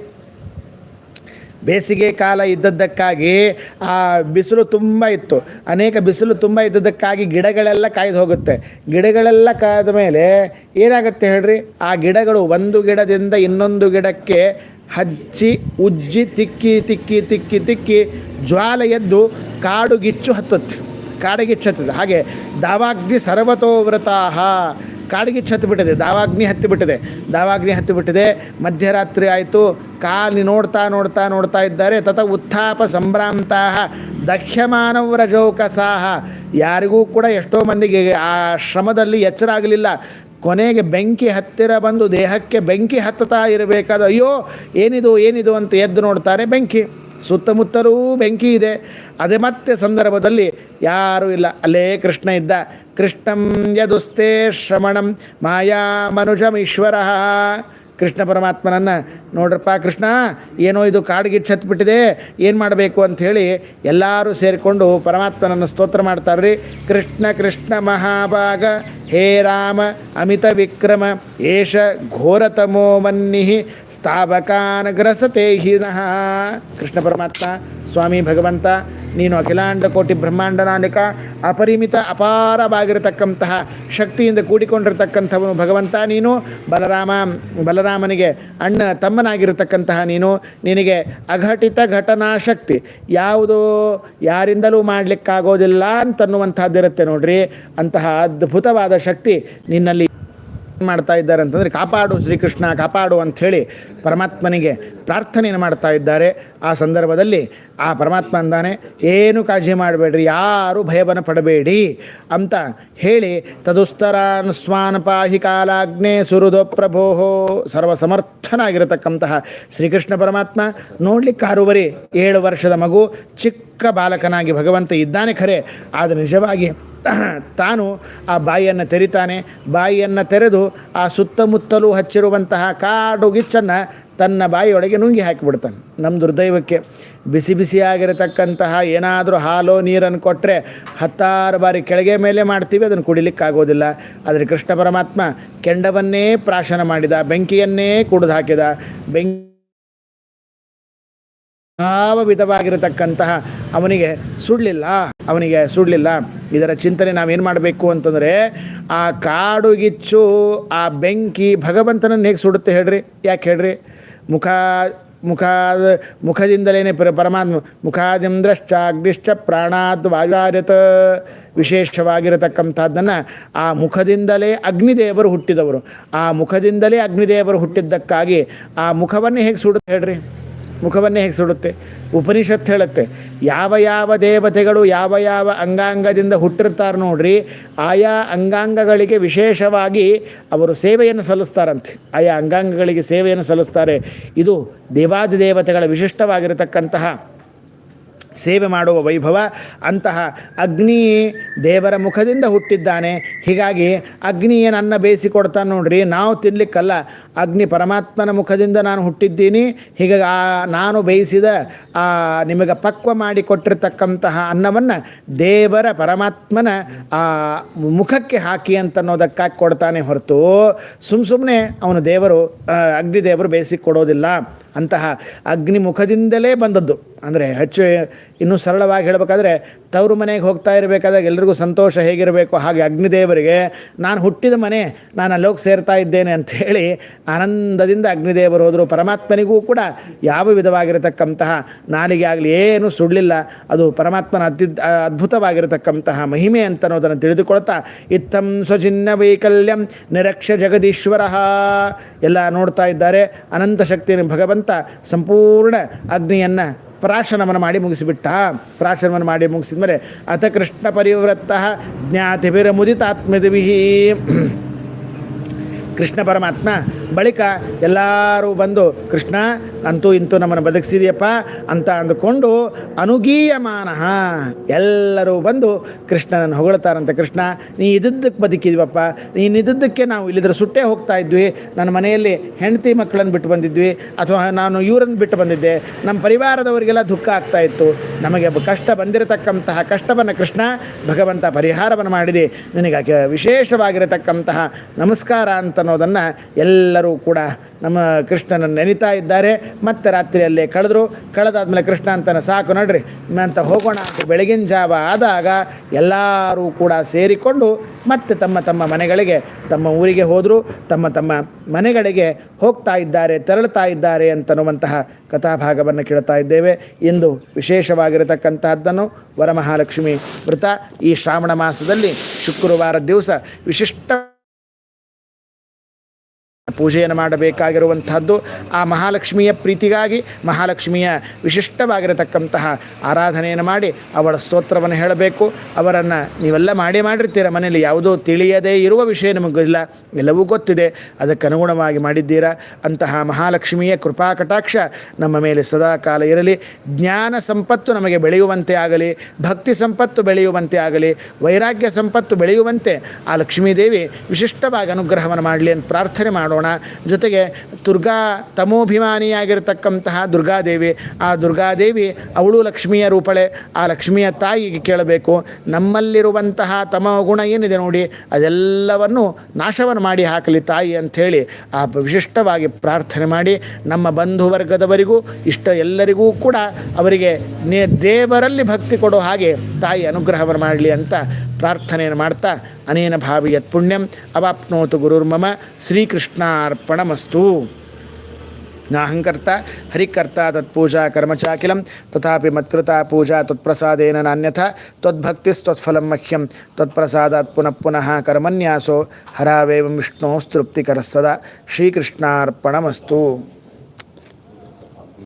Speaker 1: ಬೇಸಿಗೆ ಕಾಲ ಇದ್ದದ್ದಕ್ಕಾಗಿ ಆ ಬಿಸಿಲು ತುಂಬ ಇತ್ತು. ಅನೇಕ ಬಿಸಿಲು ತುಂಬ ಇದ್ದದ್ದಕ್ಕಾಗಿ ಗಿಡಗಳೆಲ್ಲ ಕಾಯ್ದು ಹೋಗುತ್ತೆ. ಗಿಡಗಳೆಲ್ಲ ಕಾಯ್ದ ಮೇಲೆ ಏನಾಗುತ್ತೆ ಹೇಳ್ರಿ? ಆ ಗಿಡಗಳು ಒಂದು ಗಿಡದಿಂದ ಇನ್ನೊಂದು ಗಿಡಕ್ಕೆ ಹಚ್ಚಿ, ಉಜ್ಜಿ, ತಿಕ್ಕಿ ತಿಕ್ಕಿ ತಿಕ್ಕಿ ತಿಕ್ಕಿ ಜ್ವಾಲೆ ಎದ್ದು ಕಾಡುಗಿಚ್ಚು ಹತ್ತುತ್ತೆ. ಕಾಡಿಗಿಚ್ಚು ಹತ್ತದೆ ಹಾಗೆ ದಾವಾಗ್ನಿ ಸರ್ವತೋ ವ್ರತಾಹ ಕಾಡಿಗಿಚ್ಚು ಹತ್ತಿಬಿಟ್ಟಿದೆ ದಾವಾಗ್ನಿ ಹತ್ತಿಬಿಟ್ಟಿದೆ ದಾವಾಗ್ನಿ ಹತ್ತಿಬಿಟ್ಟಿದೆ. ಮಧ್ಯರಾತ್ರಿ ಆಯಿತು ಕಾಲಿ ನೋಡ್ತಾ ನೋಡ್ತಾ ನೋಡ್ತಾ ಇದ್ದಾರೆ. ತತ ಉತ್ಥಾಪ ಸಂಭ್ರಾಂತಾ ದಹ್ಯಮಾನವ್ರಜೌಕಸಾಹ ಯಾರಿಗೂ ಕೂಡ ಎಷ್ಟೋ ಮಂದಿಗೆ ಆ ಶ್ರಮದಲ್ಲಿ ಎಚ್ಚರ ಆಗಲಿಲ್ಲ ಕೊನೆಗೆ ಬೆಂಕಿ ಹತ್ತಿರ ಬಂದು ದೇಹಕ್ಕೆ ಬೆಂಕಿ ಹತ್ತುತ್ತಾ ಇರಬೇಕಾದ, ಅಯ್ಯೋ, ಏನಿದು ಏನಿದು ಅಂತ ಎದ್ದು ನೋಡ್ತಾರೆ ಬೆಂಕಿ. ಸುತ್ತಮುತ್ತಲೂ ಬೆಂಕಿ ಇದೆ. ಅದೇ ಮತ್ತೆ ಸಂದರ್ಭದಲ್ಲಿ ಯಾರೂ ಇಲ್ಲ. ಅಲ್ಲೇ ಕೃಷ್ಣ ಇದ್ದ. ಕೃಷ್ಣಂ ಯದುಸ್ತೆ ಶ್ರಮಣಂ ಮಾಯಾ ಮನುಜಮೀಶ್ವರ. ಕೃಷ್ಣ ಪರಮಾತ್ಮನನ್ನು ನೋಡ್ರಪ್ಪ ಕೃಷ್ಣ, ಏನೋ ಇದು ಕಾಡ್ಗಿಚ್ಚು ಹತ್ಬಿಟ್ಟಿದೆ ಏನು ಮಾಡಬೇಕು ಅಂಥೇಳಿ ಎಲ್ಲರೂ ಸೇರಿಕೊಂಡು ಪರಮಾತ್ಮನನ್ನು ಸ್ತೋತ್ರ ಮಾಡ್ತಾರ್ರಿ ಕೃಷ್ಣ ಕೃಷ್ಣ ಮಹಾಭಾಗ, ಹೇ ರಾಮ ಅಮಿತ ವಿಕ್ರಮ, ಏಷ ಘೋರತಮೋ ಮನ್ನಿ ಸ್ಥಾಪಕಾನ್ ಗ್ರಸತೆ ಕೃಷ್ಣ ಪರಮಾತ್ಮ ಸ್ವಾಮಿ ಭಗವಂತ, ನೀನು ಅಖಿಲಾಂಡ ಕೋಟಿ ಬ್ರಹ್ಮಾಂಡ ನಾಯಕ ಅಪರಿಮಿತ, ಅಪಾರವಾಗಿರತಕ್ಕಂತಹ ಶಕ್ತಿಯಿಂದ ಕೂಡಿಕೊಂಡಿರತಕ್ಕಂಥವನು ಭಗವಂತ ನೀನು. ಬಲರಾಮ, ಬಲರಾಮನಿಗೆ ಅಣ್ಣ ತಮ್ಮನಾಗಿರತಕ್ಕಂತಹ ನೀನು. ನಿನಗೆ ಅಘಟಿತ ಘಟನಾ ಶಕ್ತಿ. ಯಾವುದು ಯಾರಿಂದಲೂ ಮಾಡಲಿಕ್ಕಾಗೋದಿಲ್ಲ ಅಂತನ್ನುವಂಥದ್ದಿರುತ್ತೆ ನೋಡ್ರಿ. ಅಂತಹ ಅದ್ಭುತವಾದ ಶಕ್ತಿ ನಿನ್ನಲ್ಲಿ ಮಾಡ್ತಾ ಇದ್ದಾರೆ ಅಂತಂದರೆ ಕಾಪಾಡು ಶ್ರೀಕೃಷ್ಣ, ಕಾಪಾಡು ಅಂಥೇಳಿ ಪರಮಾತ್ಮನಿಗೆ ಪ್ರಾರ್ಥನೆಯನ್ನು ಮಾಡ್ತಾ ಇದ್ದಾರೆ. ಆ ಸಂದರ್ಭದಲ್ಲಿ ಆ ಪರಮಾತ್ಮ ಅಂದಾನೆ, ಏನು ಕಾಳಜಿ ಮಾಡಬೇಡ್ರಿ, ಯಾರು ಭಯವನ್ನು ಪಡಬೇಡಿ ಅಂತ ಹೇಳಿ, ತದುಸ್ತರಾನ್ ಸ್ವಾನ್ ಪಾಹಿ ಕಾಲಾಗ್ನೇ ಸುರುದೋ ಸರ್ವ ಸರ್ವಸಮರ್ಥನಾಗಿರತಕ್ಕಂತಹ ಶ್ರೀಕೃಷ್ಣ ಪರಮಾತ್ಮ ನೋಡ್ಲಿಕ್ಕೆ ಆರೂವರೆ ಏಳು ವರ್ಷದ ಮಗು, ಚಿಕ್ಕ ಬಾಲಕನಾಗಿ ಭಗವಂತ ಇದ್ದಾನೆ ಖರೆ, ಆದರೆ ನಿಜವಾಗಿ ತಾನು ಆ ಬಾಯಿಯನ್ನು ತೆರಿತಾನೆ. ಬಾಯಿಯನ್ನು ತೆರೆದು ಆ ಸುತ್ತಮುತ್ತಲೂ ಹಚ್ಚಿರುವಂತಹ ಕಾಡು ಗಿಚ್ಚನ್ನು ತನ್ನ ಬಾಯಿಯೊಳಗೆ ನುಂಗಿ ಹಾಕಿಬಿಡ್ತಾನೆ. ನಮ್ಮ ದುರ್ದೈವಕ್ಕೆ ಬಿಸಿ ಬಿಸಿಯಾಗಿರತಕ್ಕಂತಹ ಏನಾದರೂ ಹಾಲು ನೀರನ್ನು ಕೊಟ್ಟರೆ ಹತ್ತಾರು ಬಾರಿ ಕೆಳಗೆ ಮೇಲೆ ಮಾಡ್ತೀವಿ, ಅದನ್ನು ಕುಡಿಲಿಕ್ಕಾಗೋದಿಲ್ಲ. ಆದರೆ ಕೃಷ್ಣ ಪರಮಾತ್ಮ ಕೆಂಡವನ್ನೇ ಪ್ರಾಶನ ಮಾಡಿದ, ಬೆಂಕಿಯನ್ನೇ ಕುಡಿದು ಹಾಕಿದ, ಬೆಂಕಿ ಯಾವ ವಿಧವಾಗಿರತಕ್ಕಂತಹ ಅವನಿಗೆ ಸುಡಲಿಲ್ಲ ಅವನಿಗೆ ಸುಡಲಿಲ್ಲ. ಇದರ ಚಿಂತನೆ ನಾವೇನು ಮಾಡಬೇಕು ಅಂತಂದರೆ, ಆ ಕಾಡುಗಿಚ್ಚು ಆ ಬೆಂಕಿ ಭಗವಂತನನ್ನು ಹೇಗೆ ಸುಡುತ್ತೆ ಹೇಳ್ರಿ? ಯಾಕೆ ಹೇಳ್ರಿ? ಮುಖ ಮುಖ ಮುಖದಿಂದಲೇ ಪರ ಪರಮಾತ್ಮ ಮುಖಾದಿಂದ್ರಶ್ಚ ಅಗ್ನಿಶ್ಚ ಪ್ರಾಣಾದ್ ವಾಯುರಾರ್ಯತ. ವಿಶೇಷವಾಗಿರತಕ್ಕಂಥದ್ದನ್ನು ಆ ಮುಖದಿಂದಲೇ ಅಗ್ನಿದೇವರು ಹುಟ್ಟಿದವರು. ಆ ಮುಖದಿಂದಲೇ ಅಗ್ನಿದೇವರು ಹುಟ್ಟಿದ್ದಕ್ಕಾಗಿ ಆ ಮುಖವನ್ನು ಹೇಗೆ ಸುಡುತ್ತೆ ಹೇಳ್ರಿ? ಮುಖವನ್ನೇ ಹೇಗೆ ಸುಡುತ್ತೆ? ಉಪನಿಷತ್ ಹೇಳುತ್ತೆ, ಯಾವ ಯಾವ ದೇವತೆಗಳು ಯಾವ ಯಾವ ಅಂಗಾಂಗದಿಂದ ಹುಟ್ಟಿರ್ತಾರೆ ನೋಡ್ರಿ, ಆಯಾ ಅಂಗಾಂಗಗಳಿಗೆ ವಿಶೇಷವಾಗಿ ಅವರು ಸೇವೆಯನ್ನು ಸಲ್ಲಿಸ್ತಾರಂತೆ. ಆಯಾ ಅಂಗಾಂಗಗಳಿಗೆ ಸೇವೆಯನ್ನು ಸಲ್ಲಿಸ್ತಾರೆ. ಇದು ದೇವಾದಿ ದೇವತೆಗಳ ವಿಶಿಷ್ಟವಾಗಿರತಕ್ಕಂತಹ ಸೇವೆ ಮಾಡುವ ವೈಭವ ಅಂತಹ ಅಗ್ನಿ ದೇವರ ಮುಖದಿಂದ ಹುಟ್ಟಿದ್ದಾನೆ. ಹೀಗಾಗಿ ಅಗ್ನಿ ಏನು ಅನ್ನ ಬೇಯಿಸಿ ಕೊಡ್ತಾನೆ ನೋಡ್ರಿ. ನಾವು ತಿನ್ನಲಿಕ್ಕಲ್ಲ ಅಗ್ನಿ ಪರಮಾತ್ಮನ ಮುಖದಿಂದ ನಾನು ಹುಟ್ಟಿದ್ದೀನಿ. ಹೀಗಾಗಿ ಆ ನಾನು ಬೇಯಿಸಿದ ಆ ನಿಮಗೆ ಪಕ್ವ ಮಾಡಿ ಕೊಟ್ಟಿರ್ತಕ್ಕಂತಹ ಅನ್ನವನ್ನು ದೇವರ ಪರಮಾತ್ಮನ ಆ ಮುಖಕ್ಕೆ ಹಾಕಿ ಅಂತ ಅನ್ನೋದಕ್ಕಾಗಿ ಕೊಡ್ತಾನೆ ಹೊರತು ಸುಮ್ಮ ಸುಮ್ಮನೆ ಅವನು ದೇವರು ಅಗ್ನಿ ದೇವರು ಬೇಯಿಸಿ ಕೊಡೋದಿಲ್ಲ. ಅಂತಹ ಅಗ್ನಿಮುಖದಿಂದಲೇ ಬಂದದ್ದು. ಅಂದರೆ ಹೆಚ್ಚು ಇನ್ನೂ ಸರಳವಾಗಿ ಹೇಳಬೇಕಾದ್ರೆ ತವರು ಮನೆಗೆ ಹೋಗ್ತಾ ಇರಬೇಕಾದಾಗ ಎಲ್ರಿಗೂ ಸಂತೋಷ ಹೇಗಿರಬೇಕು? ಹಾಗೆ ಅಗ್ನಿದೇವರಿಗೆ, ನಾನು ಹುಟ್ಟಿದ ಮನೆ, ನಾನು ಅಲ್ಲೋಗಿ ಸೇರ್ತಾ ಇದ್ದೇನೆ ಅಂಥೇಳಿ ಆನಂದದಿಂದ ಅಗ್ನಿದೇವರು ಹೋದರು. ಪರಮಾತ್ಮನಿಗೂ ಕೂಡ ಯಾವ ವಿಧವಾಗಿರತಕ್ಕಂತಹ ನಾಲಿಗೆ ಆಗಲಿ, ಏನು ಸುಡಲಿಲ್ಲ ಅದು ಪರಮಾತ್ಮನ ಅತ್ಯ ಅದ್ಭುತವಾಗಿರತಕ್ಕಂತಹ ಮಹಿಮೆ ಅಂತ ಅನ್ನೋದನ್ನು ತಿಳಿದುಕೊಳ್ತಾ, ಇತ್ತಂ ಸ್ವಚಿನ್ನ ವೈಕಲ್ಯಂ ನಿರಕ್ಷ ಜಗದೀಶ್ವರ ಎಲ್ಲ ನೋಡ್ತಾ ಇದ್ದಾರೆ. ಅನಂತ ಶಕ್ತಿಯನ್ನು ಭಗವಂತ ಸಂಪೂರ್ಣ ಅಗ್ನಿಯನ್ನು ಪ್ರಾಶನವನ್ನು ಮಾಡಿ ಮುಗಿಸಿಬಿಟ್ಟ. ಪ್ರಾಶನವನ್ನು ಮಾಡಿ ಮುಗಿಸಿದ ಮೇಲೆ ಅಥ ಕೃಷ್ಣ ಪರಿವೃತ್ತ ಜ್ಞಾತಿಭಿರ ಮುದಿತಾತ್ಮದಿಭಿ ಕೃಷ್ಣ ಪರಮಾತ್ಮ ಬಳಿಕ ಎಲ್ಲರೂ ಬಂದು, ಕೃಷ್ಣ, ಅಂತೂ ಇಂತೂ ನಮ್ಮನ್ನು ಬದುಕಿಸಿದೆಯಪ್ಪ ಅಂತ ಅಂದುಕೊಂಡು, ಅನುಗೀಯಮಾನ ಎಲ್ಲರೂ ಬಂದು ಕೃಷ್ಣನನ್ನು ಹೊಗಳ್ತಾರಂತ. ಕೃಷ್ಣ, ನೀ ಇದ್ದಕ್ಕೆ ಬದುಕಿದ್ವಪ್ಪ. ನೀನು ಇದ್ದಕ್ಕೆ ನಾವು ಇಲ್ಲಿದ್ರೆ ಸುಟ್ಟೇ ಹೋಗ್ತಾ ಇದ್ವಿ. ನನ್ನ ಮನೆಯಲ್ಲಿ ಹೆಂಡತಿ ಮಕ್ಕಳನ್ನು ಬಿಟ್ಟು ಬಂದಿದ್ವಿ. ಅಥವಾ ನಾನು ಇವರನ್ನು ಬಿಟ್ಟು ಬಂದಿದ್ದೆ. ನಮ್ಮ ಪರಿವಾರದವರಿಗೆಲ್ಲ ದುಃಖ ಆಗ್ತಾ ಇತ್ತು. ನಮಗೆ ಕಷ್ಟ ಬಂದಿರತಕ್ಕಂತಹ ಕಷ್ಟವನ್ನು ಕೃಷ್ಣ ಭಗವಂತ ಪರಿಹಾರವನ್ನು ಮಾಡಿದೆ. ನಿನಗೆ ವಿಶೇಷವಾಗಿರತಕ್ಕಂತಹ ನಮಸ್ಕಾರ ಅಂತ ಅನ್ನೋದನ್ನು ಎಲ್ಲರೂ ಕೂಡ ನಮ್ಮ ಕೃಷ್ಣನ ನೆನಿತಾ ಇದ್ದಾರೆ. ಮತ್ತೆ ರಾತ್ರಿಯಲ್ಲೇ ಕಳೆದ್ರು. ಕಳೆದಾದ್ಮೇಲೆ ಕೃಷ್ಣ ಅಂತಾನೆ ಸಾಕು ನೋಡ್ರಿ. ಅಂತ ಹೋಗೋಣ ಅಂತ ಬೆಳಗಿನ ಜಾವ ಆದಾಗ ಎಲ್ಲರೂ ಕೂಡ ಸೇರಿಕೊಂಡು ಮತ್ತೆ ತಮ್ಮ ತಮ್ಮ ಮನೆಗಳಿಗೆ, ತಮ್ಮ ಊರಿಗೆ ಹೋದರು. ತಮ್ಮ ತಮ್ಮ ಮನೆಗಳಿಗೆ ಹೋಗ್ತಾ ಇದ್ದಾರೆ, ತೆರಳುತ್ತಾ ಇದ್ದಾರೆ ಅಂತನ್ನುವಂತಹ ಕಥಾಭಾಗವನ್ನು ಕೇಳ್ತಾ ಇದ್ದೇವೆ. ಇಂದು ವಿಶೇಷವಾಗಿರತಕ್ಕಂತಹದ್ದನ್ನು ವರಮಹಾಲಕ್ಷ್ಮಿ ವೃತ ಈ ಶ್ರಾವಣ ಮಾಸದಲ್ಲಿ ಶುಕ್ರವಾರ ದಿವಸ ವಿಶಿಷ್ಟ ಪೂಜೆಯನ್ನು ಮಾಡಬೇಕಾಗಿರುವಂಥದ್ದು. ಆ ಮಹಾಲಕ್ಷ್ಮಿಯ ಪ್ರೀತಿಗಾಗಿ, ಮಹಾಲಕ್ಷ್ಮಿಯ ವಿಶಿಷ್ಟವಾಗಿರತಕ್ಕಂತಹ ಆರಾಧನೆಯನ್ನು ಮಾಡಿ ಅವಳ ಸ್ತೋತ್ರವನ್ನು ಹೇಳಬೇಕು. ಅವರನ್ನು ನೀವೆಲ್ಲ ಮಾಡೇ ಮಾಡಿರ್ತೀರ ಮನೆಯಲ್ಲಿ, ಯಾವುದೋ ತಿಳಿಯದೇ ಇರುವ ವಿಷಯ ನಮಗಿಲ್ಲ ಎಲ್ಲವೂ ಗೊತ್ತಿದೆ, ಅದಕ್ಕೆ ಅನುಗುಣವಾಗಿ ಮಾಡಿದ್ದೀರಾ? ಅಂತಹ ಮಹಾಲಕ್ಷ್ಮಿಯ ಕೃಪಾ ಕಟಾಕ್ಷ ನಮ್ಮ ಮೇಲೆ ಸದಾ ಕಾಲ ಇರಲಿ. ಜ್ಞಾನ ಸಂಪತ್ತು ನಮಗೆ ಬೆಳೆಯುವಂತೆ ಆಗಲಿ, ಭಕ್ತಿ ಸಂಪತ್ತು ಬೆಳೆಯುವಂತೆ ಆಗಲಿ, ವೈರಾಗ್ಯ ಸಂಪತ್ತು ಬೆಳೆಯುವಂತೆ ಆ ಲಕ್ಷ್ಮೀದೇವಿ ವಿಶಿಷ್ಟವಾಗಿ ಅನುಗ್ರಹವನ್ನು ಮಾಡಲಿ ಅಂತ ಪ್ರಾರ್ಥನೆ ಮಾಡೋಣ. ಜೊತೆಗೆ ದುರ್ಗಾ ತಮೋಭಿಮಾನಿಯಾಗಿರ್ತಕ್ಕಂತಹ ದುರ್ಗಾದೇವಿ, ಆ ದುರ್ಗಾದೇವಿ ಅವಳು ಲಕ್ಷ್ಮಿಯ ರೂಪಳೆ, ಆ ಲಕ್ಷ್ಮಿಯ ತಾಯಿಗೆ ಕೇಳಬೇಕು. ನಮ್ಮಲ್ಲಿರುವಂತಹ ತಮೋ ಗುಣ ಏನಿದೆ ನೋಡಿ, ಅದೆಲ್ಲವನ್ನು ನಾಶವನ್ನು ಮಾಡಿ ಹಾಕಲಿ ತಾಯಿ ಅಂಥೇಳಿ ಆ ವಿಶಿಷ್ಟವಾಗಿ ಪ್ರಾರ್ಥನೆ ಮಾಡಿ, ನಮ್ಮ ಬಂಧುವರ್ಗದವರಿಗೂ ಇಷ್ಟ ಎಲ್ಲರಿಗೂ ಕೂಡ ಅವರಿಗೆ ದೇವರಲ್ಲಿ ಭಕ್ತಿ ಕೊಡೋ ಹಾಗೆ ತಾಯಿ ಅನುಗ್ರಹವನ್ನು ಮಾಡಲಿ ಅಂತ ಪ್ರಾರ್ಥನೆಯನ್ನು ಮಾಡ್ತಾ अनेन भावि युण्यम अवाप्नोतु गुरुर्मम श्रीकृष्णार्पणमस्तु। नाहंकर्ता, हरिकर्ता तत्पूजा कर्म तथा मत्ता मत्कृता पूजा तत्प्रसाद नान्यथा त्वद्भक्तिस्त्वत्फलं मह्यम तत्प्रसाद पुनः पुनः कर्मन्यासो, हरावेवं विष्णोस्तृप्तिकरः सदा। श्रीकृष्णार्पणमस्तु।